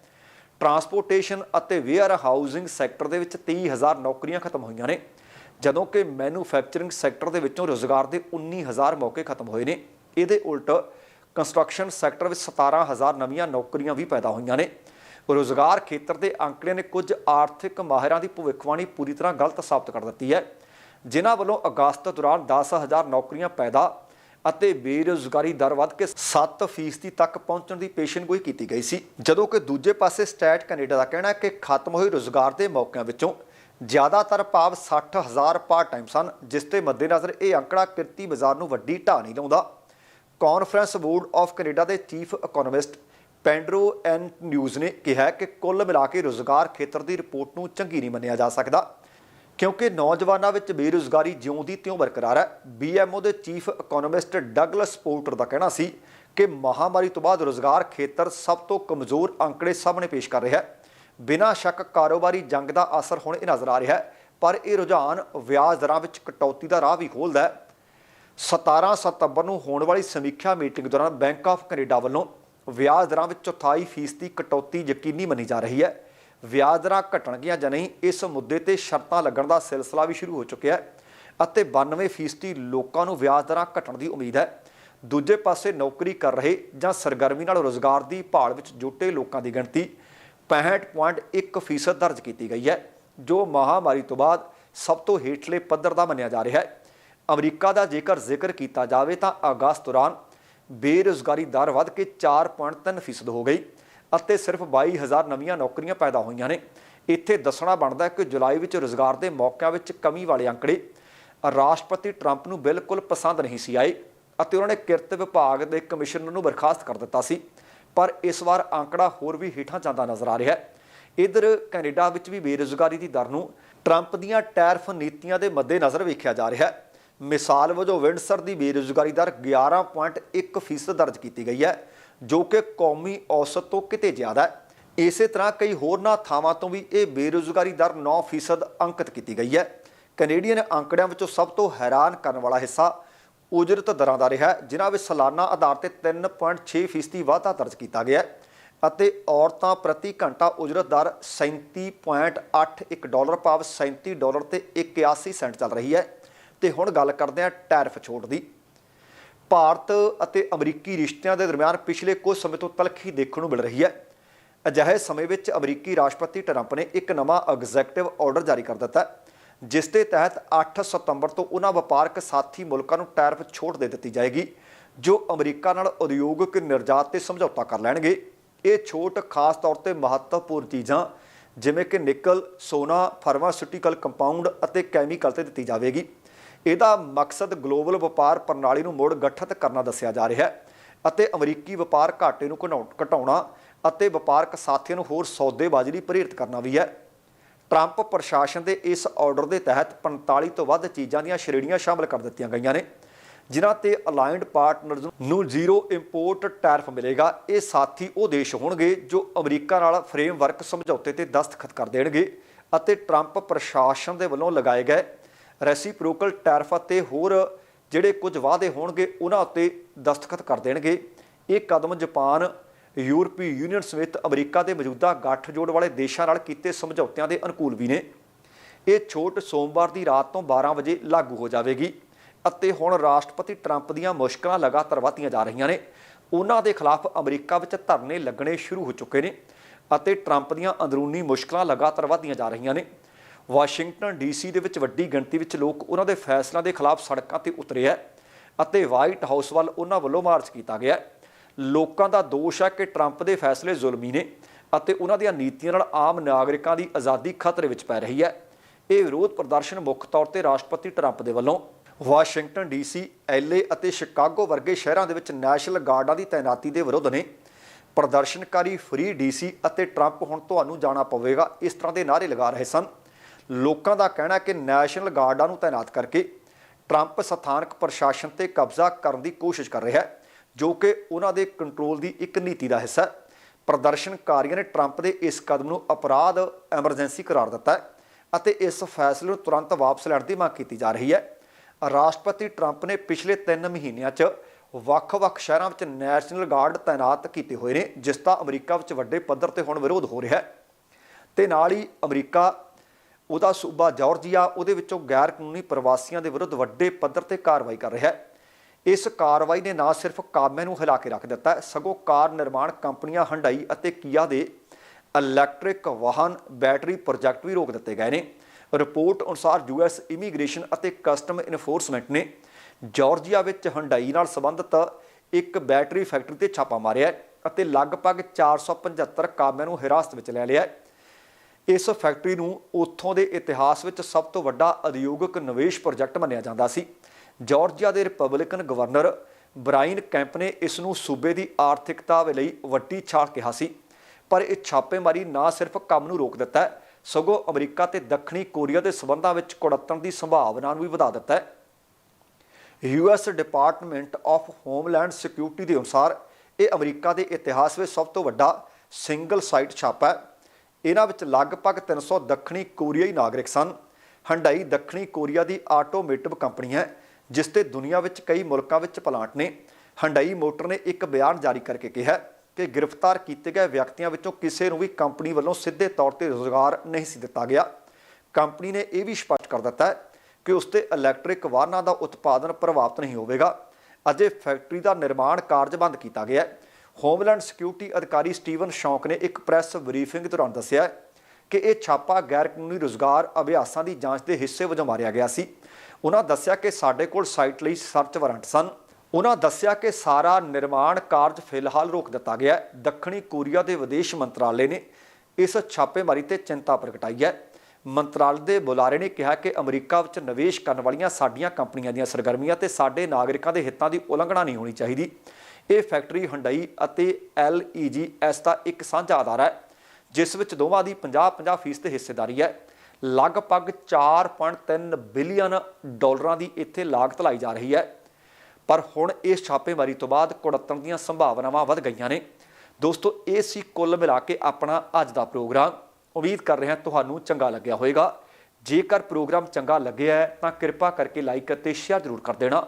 A: ਟਰਾਂਸਪੋਰਟੇਸ਼ਨ ਅਤੇ ਵੇਅਰ ਹਾਊਸਿੰਗ ਸੈਕਟਰ ਦੇ ਵਿੱਚ 30000 ਨੌਕਰੀਆਂ ਖਤਮ ਹੋਈਆਂ ਨੇ, ਜਦੋਂ ਕਿ ਮੈਨੂਫੈਕਚਰਿੰਗ ਸੈਕਟਰ ਦੇ ਵਿੱਚੋਂ ਰੋਜ਼ਗਾਰ ਦੇ 19000 ਮੌਕੇ ਖਤਮ ਹੋਏ ਨੇ। ਇਹਦੇ ਉਲਟ ਕੰਸਟਰਕਸ਼ਨ ਸੈਕਟਰ ਵਿੱਚ 17000 ਨਵੀਆਂ ਨੌਕਰੀਆਂ ਵੀ ਪੈਦਾ ਹੋਈਆਂ ਨੇ। ਰੋਜ਼ਗਾਰ ਖੇਤਰ ਦੇ ਅੰਕੜਿਆਂ ਨੇ ਕੁਝ ਆਰਥਿਕ ਮਾਹਿਰਾਂ ਦੀ ਭਵਿੱਖਬਾਣੀ ਪੂਰੀ ਤਰ੍ਹਾਂ ਗਲਤ ਸਾਬਤ ਕਰ ਦਿੱਤੀ ਹੈ। ਜਿਨ੍ਹਾਂ ਵੱਲੋਂ ਅਗਸਤ ਦੌਰਾਨ 10000 ਨੌਕਰੀਆਂ ਪੈਦਾ ਅਤੇ ਬੇਰੁਜ਼ਗਾਰੀ ਦਰ ਵੱਧ ਕੇ 7% ਤੱਕ ਪਹੁੰਚਣ ਦੀ ਪੇਸ਼ਨਗੋਈ ਕੀਤੀ ਗਈ ਸੀ। ਜਦੋਂ ਕਿ ਦੂਜੇ ਪਾਸੇ ਸਟੈਟ ਕੈਨੇਡਾ ਦਾ ਕਹਿਣਾ ਹੈ ਕਿ ਖਤਮ ਹੋਏ ਰੋਜ਼ਗਾਰ ਦੇ ਮੌਕਿਆਂ ਵਿੱਚੋਂ ਜ਼ਿਆਦਾਤਰ ਭਾਵ 60000 ਪਾਰਟ ਟਾਈਮ ਸਨ, ਜਿਸ ਤੇ ਮੱਦੇਨਜ਼ਰ ਇਹ ਅੰਕੜਾ ਕਿਰਤੀ ਬਾਜ਼ਾਰ ਨੂੰ ਵੱਡੀ ਢਾਹ ਨਹੀਂ ਲਾਉਂਦਾ। ਕਾਨਫਰੰਸ ਬੋਰਡ ਆਫ ਕੈਨੇਡਾ ਦੇ chief economist Pedro Antunes ਨੇ ਕਿਹਾ ਕਿ ਕੁੱਲ ਮਿਲਾ ਕੇ ਰੋਜ਼ਗਾਰ ਖੇਤਰ ਦੀ ਰਿਪੋਰਟ ਨੂੰ ਚੰਗੀ ਨਹੀਂ ਮੰਨਿਆ ਜਾ ਸਕਦਾ। ਕਿਉਂਕਿ ਨੌਜਵਾਨਾਂ ਵਿੱਚ ਬੇਰੁਜ਼ਗਾਰੀ ਜਿਉਂ ਦੀ ਤਿਉਂ ਬਰਕਰਾਰ ਹੈ। ਬੀਐਮਓ ਦੇ ਚੀਫ ਇਕਨੋਮਿਸਟ ਡਗਲਸ ਪੋਰਟਰ ਦਾ ਕਹਿਣਾ ਸੀ ਕਿ ਮਹਾਮਾਰੀ ਤੋਂ ਬਾਅਦ ਰੋਜ਼ਗਾਰ ਖੇਤਰ ਸਭ ਤੋਂ ਕਮਜ਼ੋਰ ਅੰਕੜੇ ਸਾਹਮਣੇ ਪੇਸ਼ ਕਰ ਰਿਹਾ ਹੈ। ਬਿਨਾਂ ਸ਼ੱਕ ਕਾਰੋਬਾਰੀ ਜੰਗ ਦਾ ਅਸਰ ਹੁਣ ਇਹ ਨਜ਼ਰ ਆ ਰਿਹਾ ਹੈ, ਪਰ ਇਹ ਰੁਝਾਨ ਵਿਆਜ ਦਰਾਂ ਵਿੱਚ ਕਟੌਤੀ ਦਾ ਰਾਹ ਵੀ ਖੋਲਦਾ ਹੈ। 17 ਸਤੰਬਰ ਨੂੰ ਹੋਣ ਵਾਲੀ ਸਮੀਖਿਆ ਮੀਟਿੰਗ ਦੌਰਾਨ ਬੈਂਕ ਆਫ ਕੈਨੇਡਾ ਵੱਲੋਂ ਵਿਆਜ ਦਰਾਂ ਵਿੱਚ ਚੌਥਾਈ ਫੀਸਦੀ ਕਟੌਤੀ ਯਕੀਨੀ ਮੰਨੀ ਜਾ ਰਹੀ ਹੈ। ਵਿਆਜ ਦਰਾਂ ਘਟਣਗੀਆਂ ਜਾਂ ਨਹੀਂ, ਇਸ ਮੁੱਦੇ ਤੇ ਸ਼ਰਤਾਂ ਲੱਗਣ ਦਾ ਸਿਲਸਿਲਾ ਵੀ ਸ਼ੁਰੂ ਹੋ ਚੁੱਕਿਆ ਹੈ ਅਤੇ 92 ਫੀਸਦੀ ਲੋਕਾਂ ਨੂੰ ਵਿਆਜ ਦਰਾਂ ਘਟਣ ਦੀ ਉਮੀਦ ਹੈ। ਦੂਜੇ ਪਾਸੇ ਨੌਕਰੀ ਕਰ ਰਹੇ ਜਾਂ ਸਰਗਰਮੀ ਨਾਲ ਰੋਜ਼ਗਾਰ ਦੀ ਭਾਲ ਵਿੱਚ ਜੁਟੇ ਲੋਕਾਂ ਦੀ ਗਿਣਤੀ 65.1% ਦਰਜ ਕੀਤੀ ਗਈ ਹੈ, ਜੋ ਮਹਾਮਾਰੀ ਤੋਂ ਬਾਅਦ ਸਭ ਤੋਂ ਹੇਠਲੇ ਪੱਧਰ ਦਾ ਮੰਨਿਆ ਜਾ ਰਿਹਾ ਹੈ। ਅਮਰੀਕਾ ਦਾ ਜੇਕਰ ਜ਼ਿਕਰ ਕੀਤਾ ਜਾਵੇ ਤਾਂ ਅਗਸਤ ਦੌਰਾਨ ਬੇਰੁਜ਼ਗਾਰੀ ਦਰ ਵੱਧ ਕੇ 4.3% ਹੋ ਗਈ। ਅਤੇ ਸਿਰਫ 22000 ਨਵੀਆਂ ਨੌਕਰੀਆਂ ਪੈਦਾ ਹੋਈਆਂ ਨੇ। ਇੱਥੇ ਦੱਸਣਾ ਬਣਦਾ ਕਿ ਜੁਲਾਈ ਵਿੱਚ ਰੋਜ਼ਗਾਰ ਦੇ ਮੌਕਿਆਂ ਵਿੱਚ ਕਮੀ ਵਾਲੇ ਅੰਕੜੇ ਰਾਸ਼ਟਰਪਤੀ ਟਰੰਪ ਨੂੰ ਬਿਲਕੁਲ ਪਸੰਦ ਨਹੀਂ ਸੀ ਆਏ ਅਤੇ ਉਹਨਾਂ ਨੇ ਕਿਰਤ ਵਿਭਾਗ ਦੇ ਕਮਿਸ਼ਨਰ ਨੂੰ ਬਰਖਾਸਤ ਕਰ ਦਿੱਤਾ ਸੀ। ਪਰ ਇਸ ਵਾਰ ਅੰਕੜਾ ਹੋਰ ਵੀ ਹੇਠਾਂ ਜਾਂਦਾ ਨਜ਼ਰ ਆ ਰਿਹਾ ਹੈ। ਇਧਰ ਕੈਨੇਡਾ ਵਿੱਚ ਵੀ ਬੇਰੁਜ਼ਗਾਰੀ ਦੀ ਦਰ ਨੂੰ ਟਰੰਪ ਦੀਆਂ ਟੈਰਫ ਨੀਤੀਆਂ ਦੇ ਮੱਦੇਨਜ਼ਰ ਵੇਖਿਆ ਜਾ ਰਿਹਾ ਹੈ। ਮਿਸਾਲ ਵਜੋਂ ਵਿੰਡਸਰ ਦੀ ਬੇਰੁਜ਼ਗਾਰੀ ਦਰ 11.1% ਦਰਜ ਕੀਤੀ ਗਈ ਹੈ। ਜੋ ਕਿ ਕੌਮੀ ਔਸਤ ਤੋਂ ਕਿਤੇ ਜ਼ਿਆਦਾ ਹੈ। ਇਸੇ ਤਰ੍ਹਾਂ ਕਈ ਹੋਰਨਾਂ ਥਾਵਾਂ ਤੋਂ ਵੀ ਇਹ ਬੇਰੁਜ਼ਗਾਰੀ ਦਰ 9% ਅੰਕਿਤ ਕੀਤੀ ਗਈ ਹੈ। ਕੈਨੇਡੀਅਨ ਅੰਕੜਿਆਂ ਵਿੱਚੋਂ ਸਭ ਤੋਂ ਹੈਰਾਨ ਕਰਨ ਵਾਲਾ ਹਿੱਸਾ ਉਜਰਤ ਦਰਾਂ ਦਾ ਰਿਹਾ ਜਿਨ੍ਹਾਂ ਵਿੱਚ ਸਾਲਾਨਾ ਆਧਾਰ ਤੇ 3.6% ਵਾਧਾ ਦਰਜ ਕੀਤਾ ਗਿਆ ਅਤੇ ਔਰਤਾਂ ਪ੍ਰਤੀ ਘੰਟਾ ਉਜਰਤ ਦਰ 37.81 ਡਾਲਰ ਭਾਵ 37 ਡਾਲਰ ਤੇ 81 ਸੈਂਟ ਚੱਲ ਰਹੀ ਹੈ। ਤੇ ਹੁਣ ਗੱਲ ਕਰਦੇ ਹਾਂ ਟੈਰਿਫ ਛੋਟ ਦੀ। ਭਾਰਤ ਅਤੇ ਅਮਰੀਕੀ ਰਿਸ਼ਤਿਆਂ ਦੇ ਦਰਮਿਆਨ ਪਿਛਲੇ ਕੁਝ ਸਮੇਂ ਤੋਂ ਤਲਖੀ ਦੇਖਣ ਨੂੰ ਮਿਲ ਰਹੀ ਹੈ। ਅਜਿਹੇ ਸਮੇਂ ਵਿੱਚ ਅਮਰੀਕੀ ਰਾਸ਼ਟਰਪਤੀ ਟਰੰਪ ਨੇ ਇੱਕ ਨਵਾਂ ਐਗਜ਼ੈਕਟਿਵ ਆਰਡਰ ਜਾਰੀ ਕਰ ਦਿੱਤਾ ਜਿਸ ਦੇ ਤਹਿਤ 8 ਸਤੰਬਰ ਤੋਂ ਉਹਨਾਂ ਵਪਾਰਕ ਸਾਥੀ ਮੁਲਕਾਂ ਨੂੰ ਟੈਰਫ ਛੋਟ ਦੇ ਦਿੱਤੀ ਜਾਏਗੀ, ਜੋ ਅਮਰੀਕਾ ਨਾਲ ਉਦਯੋਗਿਕ ਨਿਰਜਾਤ ਤੇ ਸਮਝੌਤਾ ਕਰ ਲੈਣਗੇ। ਇਹ ਛੋਟ ਖਾਸ ਤੌਰ ਤੇ ਮਹੱਤਵਪੂਰਨ ਚੀਜ਼ਾਂ, ਜਿਵੇਂ ਕਿ ਨਿਕਲ, ਸੋਨਾ, ਫਾਰਮਾਸਿਊਟੀਕਲ ਕੰਪਾਊਂਡ ਅਤੇ ਕੈਮੀਕਲ ਤੇ ਦਿੱਤੀ ਜਾਵੇਗੀ। ਇਹਦਾ ਮਕਸਦ ਗਲੋਬਲ ਵਪਾਰ ਪ੍ਰਣਾਲੀ ਨੂੰ ਮੁੜ ਗਠਿਤ ਕਰਨਾ ਦੱਸਿਆ ਜਾ ਰਿਹਾ ਹੈ ਅਤੇ ਅਮਰੀਕੀ ਵਪਾਰ ਘਾਟੇ ਨੂੰ ਘਟਾਉ- ਘਟਾਉਣਾ ਅਤੇ ਵਪਾਰਕ ਸਾਥੀਆਂ ਨੂੰ ਹੋਰ ਸੌਦੇਬਾਜ਼ੀ ਲਈ ਪ੍ਰੇਰਿਤ ਕਰਨਾ ਵੀ ਹੈ। ਟਰੰਪ ਪ੍ਰਸ਼ਾਸਨ ਦੇ ਇਸ ਆਰਡਰ ਦੇ ਤਹਿਤ 45 ਤੋਂ ਵੱਧ ਚੀਜ਼ਾਂ ਦੀਆਂ ਸ਼੍ਰੇਣੀਆਂ ਸ਼ਾਮਲ ਕਰ ਦਿੱਤੀਆਂ ਗਈਆਂ ਨੇ, ਜਿਨ੍ਹਾਂ ਤੇ ਅਲਾਈਨਡ ਪਾਰਟਨਰਜ਼ ਨੂੰ ਜ਼ੀਰੋ ਇੰਪੋਰਟ ਟੈਰਫ ਮਿਲੇਗਾ। ਇਹ ਸਾਥੀ ਉਹ ਦੇਸ਼ ਹੋਣਗੇ ਜੋ ਅਮਰੀਕਾ ਨਾਲ ਫਰੇਮਵਰਕ ਸਮਝੌਤੇ ਤੇ ਦਸਤਖਤ ਕਰ ਦੇਣਗੇ ਅਤੇ ਟਰੰਪ ਪ੍ਰਸ਼ਾਸਨ ਦੇ ਵੱਲੋਂ ਲਗਾਏ ਗਏ ਰੈਸੀਪ੍ਰੋਕਲ ਟੈਰਫ ਅਤੇ ਹੋਰ ਜਿਹੜੇ ਕੁਝ ਵਾਅਦੇ ਹੋਣਗੇ, ਉਹਨਾਂ ਉੱਤੇ ਦਸਤਖਤ ਕਰ ਦੇਣਗੇ। ਇਹ ਕਦਮ ਜਾਪਾਨ, ਯੂਰਪੀ ਯੂਨੀਅਨ ਸਮੇਤ ਅਮਰੀਕਾ ਦੇ ਮੌਜੂਦਾ ਗੱਠਜੋੜ ਵਾਲੇ ਦੇਸ਼ਾਂ ਨਾਲ ਕੀਤੇ ਸਮਝੌਤਿਆਂ ਦੇ ਅਨੁਕੂਲ ਵੀ ਨੇ। ਇਹ ਛੋਟ ਸੋਮਵਾਰ ਦੀ ਰਾਤ ਤੋਂ 12 ਵਜੇ ਲਾਗੂ ਹੋ ਜਾਵੇਗੀ ਅਤੇ ਹੁਣ ਰਾਸ਼ਟਰਪਤੀ ਟਰੰਪ ਦੀਆਂ ਮੁਸ਼ਕਲਾਂ ਲਗਾਤਾਰ ਵਧਦੀਆਂ ਜਾ ਰਹੀਆਂ ਨੇ। ਉਹਨਾਂ ਦੇ ਖਿਲਾਫ ਅਮਰੀਕਾ ਵਿੱਚ ਧਰਨੇ ਲੱਗਣੇ ਸ਼ੁਰੂ ਹੋ ਚੁੱਕੇ ਨੇ ਅਤੇ ਟਰੰਪ ਦੀਆਂ ਅੰਦਰੂਨੀ ਮੁਸ਼ਕਲਾਂ ਲਗਾਤਾਰ ਵਧਦੀਆਂ ਜਾ ਰਹੀਆਂ ਨੇ। ਵਾਸ਼ਿੰਗਟਨ ਡੀਸੀ ਦੇ ਵਿੱਚ ਵੱਡੀ ਗਿਣਤੀ ਵਿੱਚ ਲੋਕ ਉਹਨਾਂ ਦੇ ਫੈਸਲਿਆਂ ਦੇ ਖਿਲਾਫ ਸੜਕਾਂ ਤੇ ਉਤਰੇ ਹੈ ਅਤੇ ਵਾਈਟ ਹਾਊਸ ਵੱਲ ਉਹਨਾਂ ਵੱਲੋਂ ਮਾਰਚ ਕੀਤਾ ਗਿਆ ਲੋਕਾਂ ਦਾ ਦੋਸ਼ ਹੈ ਕਿ ਟਰੰਪ ਦੇ ਫੈਸਲੇ ਜ਼ੁਲਮੀ ਨੇ ਅਤੇ ਉਹਨਾਂ ਦੀਆਂ ਨੀਤੀਆਂ ਨਾਲ ਆਮ ਨਾਗਰਿਕਾਂ ਦੀ ਆਜ਼ਾਦੀ ਖਤਰੇ ਵਿੱਚ ਪੈ ਰਹੀ ਹੈ। ਇਹ ਵਿਰੋਧ ਪ੍ਰਦਰਸ਼ਨ ਮੁੱਖ ਤੌਰ ਤੇ ਰਾਸ਼ਟਰਪਤੀ ਟਰੰਪ ਦੇ ਵੱਲੋਂ। ਵਾਸ਼ਿੰਗਟਨ ਡੀਸੀ, ਐਲਏ ਅਤੇ ਸ਼ਿਕਾਗੋ ਵਰਗੇ ਸ਼ਹਿਰਾਂ ਦੇ ਵਿੱਚ ਨੈਸ਼ਨਲ ਗਾਰਡਾਂ ਦੀ ਤਾਇਨਾਤੀ ਦੇ ਵਿਰੁੱਧ ਨੇ। ਪ੍ਰਦਰਸ਼ਨਕਾਰੀ ਫ੍ਰੀ ਡੀਸੀ ਅਤੇ ਟਰੰਪ ਹੁਣ ਤੁਹਾਨੂੰ ਜਾਣਾ ਪਵੇਗਾ। ਇਸ ਤਰ੍ਹਾਂ ਦੇ ਨਾਅਰੇ ਲਗਾ ਰਹੇ ਸਨ। ਲੋਕਾਂ ਦਾ ਕਹਿਣਾ ਕਿ ਨੈਸ਼ਨਲ ਗਾਰਡਾਂ ਨੂੰ ਤਾਇਨਾਤ ਕਰਕੇ ਟਰੰਪ ਸਥਾਨਕ ਪ੍ਰਸ਼ਾਸਨ ਤੇ ਕਬਜ਼ਾ ਕਰਨ ਦੀ ਕੋਸ਼ਿਸ਼ ਕਰ ਰਿਹਾ ਹੈ, ਜੋ ਕਿ ਉਹਨਾਂ ਦੇ ਕੰਟਰੋਲ ਦੀ ਇੱਕ ਨੀਤੀ ਦਾ ਹਿੱਸਾ ਹੈ। ਪ੍ਰਦਰਸ਼ਨਕਾਰੀਆਂ ਨੇ ਟਰੰਪ ਦੇ ਇਸ ਕਦਮ ਨੂੰ ਅਪਰਾਧ, ਐਮਰਜੈਂਸੀ ਕਰਾਰ ਦਿੱਤਾ ਹੈ ਅਤੇ ਇਸ ਫੈਸਲੇ ਨੂੰ ਤੁਰੰਤ ਵਾਪਸ ਲੈਣ ਦੀ ਮੰਗ ਕੀਤੀ ਜਾ ਰਹੀ ਹੈ। ਰਾਸ਼ਟਰਪਤੀ ਟਰੰਪ ਨੇ ਪਿਛਲੇ 3 ਮਹੀਨਿਆਂ 'ਚ ਵੱਖ-ਵੱਖ ਸ਼ਹਿਰਾਂ ਵਿੱਚ ਨੈਸ਼ਨਲ ਗਾਰਡ ਤਾਇਨਾਤ ਕੀਤੇ ਹੋਏ ਨੇ, ਜਿਸ ਦਾ ਅਮਰੀਕਾ ਵਿੱਚ ਵੱਡੇ ਪੱਧਰ ਤੇ ਹੁਣ ਵਿਰੋਧ ਹੋ ਰਿਹਾ ਹੈ। ਤੇ ਨਾਲ ਹੀ ਅਮਰੀਕਾ ਉਹਦਾ ਸੂਬਾ ਜਾਰਜੀਆ ਉਹਦੇ ਵਿੱਚੋਂ ਗੈਰ ਕਾਨੂੰਨੀ ਪ੍ਰਵਾਸੀਆਂ ਦੇ ਵਿਰੁੱਧ ਵੱਡੇ ਪੱਧਰ ਤੇ ਕਾਰਵਾਈ ਕਰ ਰਿਹਾ ਹੈ। ਇਸ ਕਾਰਵਾਈ ਨੇ ਨਾ ਸਿਰਫ ਕਾਮਿਆਂ ਨੂੰ ਹਿਲਾ ਕੇ ਰੱਖ ਦਿੱਤਾ, ਸਗੋਂ ਕਾਰ ਨਿਰਮਾਣ ਕੰਪਨੀਆਂ ਹੰਡਾਈ ਅਤੇ ਕੀਆ ਦੇ ਇਲੈਕਟ੍ਰਿਕ ਵਾਹਨ, ਬੈਟਰੀ ਪ੍ਰੋਜੈਕਟ ਵੀ ਰੋਕ ਦਿੱਤੇ ਗਏ ਨੇ। ਰਿਪੋਰਟ ਅਨੁਸਾਰ ਯੂਐਸ ਇਮੀਗ੍ਰੇਸ਼ਨ ਅਤੇ ਕਸਟਮ ਇਨਫੋਰਸਮੈਂਟ ਨੇ ਜਾਰਜੀਆ ਵਿੱਚ ਹੰਡਾਈ ਨਾਲ ਸੰਬੰਧਿਤ ਇੱਕ ਬੈਟਰੀ ਫੈਕਟਰੀ ਤੇ ਛਾਪਾ ਮਾਰਿਆ ਅਤੇ ਲਗਭਗ 475 ਕਾਮਿਆਂ ਨੂੰ ਹਿਰਾਸਤ ਵਿੱਚ ਲੈ ਲਿਆ ਹੈ। ਇਸ ਫੈਕਟਰੀ ਨੂੰ ਉੱਥੋਂ ਦੇ ਇਤਿਹਾਸ ਵਿੱਚ ਸਭ ਤੋਂ ਵੱਡਾ ਉਦਯੋਗਿਕ ਨਿਵੇਸ਼ ਪ੍ਰੋਜੈਕਟ ਮੰਨਿਆ ਜਾਂਦਾ ਸੀ। ਜਾਰਜੀਆ ਦੇ ਰਿਪਬਲਿਕਨ ਗਵਰਨਰ ਬ੍ਰਾਇਨ ਕੈਂਪ ਨੇ ਇਸ ਨੂੰ ਸੂਬੇ ਦੀ ਆਰਥਿਕਤਾ ਦੇ ਲਈ ਵੱਡੀ ਛਾਲ ਕਿਹਾ ਸੀ। ਪਰ ਇਹ ਛਾਪੇਮਾਰੀ ਨਾ ਸਿਰਫ ਕੰਮ ਨੂੰ ਰੋਕ ਦਿੱਤਾ ਸਗੋਂ ਅਮਰੀਕਾ ਤੇ ਦੱਖਣੀ ਕੋਰੀਆ ਦੇ ਸਬੰਧਾਂ ਵਿੱਚ ਕੁੜੱਤਣ ਦੀ ਸੰਭਾਵਨਾ ਨੂੰ ਵੀ ਵਧਾ ਦਿੱਤਾ ਹੈ। US Department of Homeland Security ਦੇ ਅਨੁਸਾਰ ਇਹ ਅਮਰੀਕਾ ਦੇ ਇਤਿਹਾਸ ਵਿੱਚ ਸਭ ਤੋਂ ਵੱਡਾ ਸਿੰਗਲ ਸਾਈਟ ਛਾਪਾ ਹੈ। ਇਹਨਾਂ ਵਿੱਚ ਲਗਭਗ 300 ਦੱਖਣੀ ਕੋਰੀਆਈ ਨਾਗਰਿਕ ਸਨ। ਹੰਡਾਈ ਦੱਖਣੀ ਕੋਰੀਆ ਦੀ ਆਟੋਮੇਟਿਵ ਕੰਪਨੀ ਹੈ, ਜਿਸ ਤੇ ਦੁਨੀਆ ਵਿੱਚ ਕਈ ਮੁਲਕਾਂ ਵਿੱਚ ਪਲਾਂਟ ਨੇ। ਹੰਡਾਈ ਮੋਟਰ ਨੇ ਇੱਕ ਬਿਆਨ ਜਾਰੀ ਕਰਕੇ ਕਿਹਾ ਕਿ ਗ੍ਰਿਫਤਾਰ ਕੀਤੇ ਗਏ ਵਿਅਕਤੀਆਂ ਵਿੱਚੋਂ ਕਿਸੇ ਨੂੰ ਵੀ ਕੰਪਨੀ ਵੱਲੋਂ ਸਿੱਧੇ ਤੌਰ ਤੇ ਰੋਜ਼ਗਾਰ ਨਹੀਂ ਸੀ ਦਿੱਤਾ ਗਿਆ। ਕੰਪਨੀ ਨੇ ਇਹ ਵੀ ਸਪਸ਼ਟ ਕਰ ਦਿੱਤਾ ਹੈ ਕਿ ਉਸ ਤੇ ਇਲੈਕਟ੍ਰਿਕ ਵਾਹਨਾਂ ਦਾ ਉਤਪਾਦਨ ਪ੍ਰਭਾਵਿਤ ਨਹੀਂ ਹੋਵੇਗਾ। ਅਜੇ ਫੈਕਟਰੀ ਦਾ ਨਿਰਮਾਣ ਕਾਰਜ ਬੰਦ ਕੀਤਾ ਗਿਆ ਹੈ। ਹੋਮਲੈਂਡ ਸਿਕਿਉਰਿਟੀ ਅਧਿਕਾਰੀ ਸਟੀਵਨ ਸ਼ੌਂਕ ਨੇ ਇੱਕ ਪ੍ਰੈਸ ਬਰੀਫਿੰਗ ਦੌਰਾਨ ਦੱਸਿਆ ਕਿ ਇਹ ਛਾਪਾ ਗੈਰ ਕਾਨੂੰਨੀ ਰੁਜ਼ਗਾਰ ਅਭਿਆਸਾਂ ਦੀ ਜਾਂਚ ਦੇ ਹਿੱਸੇ ਵਜੋਂ ਮਾਰਿਆ ਗਿਆ ਸੀ। ਉਹਨਾਂ ਦੱਸਿਆ ਕਿ ਸਾਡੇ ਕੋਲ ਸਾਈਟ ਲਈ ਸਰਚ ਵਾਰੰਟ ਸਨ। ਉਹਨਾਂ ਦੱਸਿਆ ਕਿ ਸਾਰਾ ਨਿਰਮਾਣ ਕਾਰਜ ਫਿਲਹਾਲ ਰੋਕ ਦਿੱਤਾ ਗਿਆ ਹੈ। ਦੱਖਣੀ ਕੋਰੀਆ ਦੇ ਵਿਦੇਸ਼ ਮੰਤਰਾਲੇ ਨੇ ਇਸ ਛਾਪੇਮਾਰੀ ਤੇ ਚਿੰਤਾ ਪ੍ਰਗਟਾਈ ਹੈ। ਮੰਤਰਾਲੇ ਦੇ ਬੁਲਾਰੇ ਨੇ ਕਿਹਾ ਕਿ ਅਮਰੀਕਾ ਵਿੱਚ ਨਿਵੇਸ਼ ਕਰਨ ਵਾਲੀਆਂ ਸਾਡੀਆਂ ਕੰਪਨੀਆਂ ਦੀਆਂ ਸਰਗਰਮੀਆਂ ਤੇ ਸਾਡੇ ਨਾਗਰਿਕਾਂ ਦੇ ਹਿੱਤਾਂ ਦੀ ਉਲੰਘਣਾ ਨਹੀਂ ਹੋਣੀ ਚਾਹੀਦੀ। ਇਹ ਫੈਕਟਰੀ ਹੰਡਾਈ ਅਤੇ LEGS ਦਾ ਇੱਕ ਸਾਂਝਾ ਆਧਾਰ ਹੈ, ਜਿਸ ਵਿੱਚ ਦੋਵਾਂ ਦੀ 50-50 ਫੀਸਦ ਹਿੱਸੇਦਾਰੀ ਹੈ। ਲਗਭਗ 4.3 ਬਿਲੀਅਨ ਡਾਲਰਾਂ ਦੀ ਇੱਥੇ ਲਾਗਤ ਲਾਈ ਜਾ ਰਹੀ ਹੈ। ਪਰ ਹੁਣ ਇਸ ਛਾਪੇਮਾਰੀ ਤੋਂ ਬਾਅਦ ਕੁੜੱਤਣ ਦੀਆਂ ਸੰਭਾਵਨਾਵਾਂ ਵੱਧ ਗਈਆਂ ਨੇ। ਦੋਸਤੋ, ਇਹ ਸੀ ਕੁੱਲ ਮਿਲਾ ਕੇ ਆਪਣਾ ਅੱਜ ਦਾ ਪ੍ਰੋਗਰਾਮ। ਉਮੀਦ ਕਰ ਰਿਹਾ ਤੁਹਾਨੂੰ ਚੰਗਾ ਲੱਗਿਆ ਹੋਵੇਗਾ। ਜੇਕਰ ਪ੍ਰੋਗਰਾਮ ਚੰਗਾ ਲੱਗਿਆ ਤਾਂ ਕਿਰਪਾ ਕਰਕੇ ਲਾਈਕ ਅਤੇ ਸ਼ੇਅਰ ਜ਼ਰੂਰ ਕਰ ਦੇਣਾ।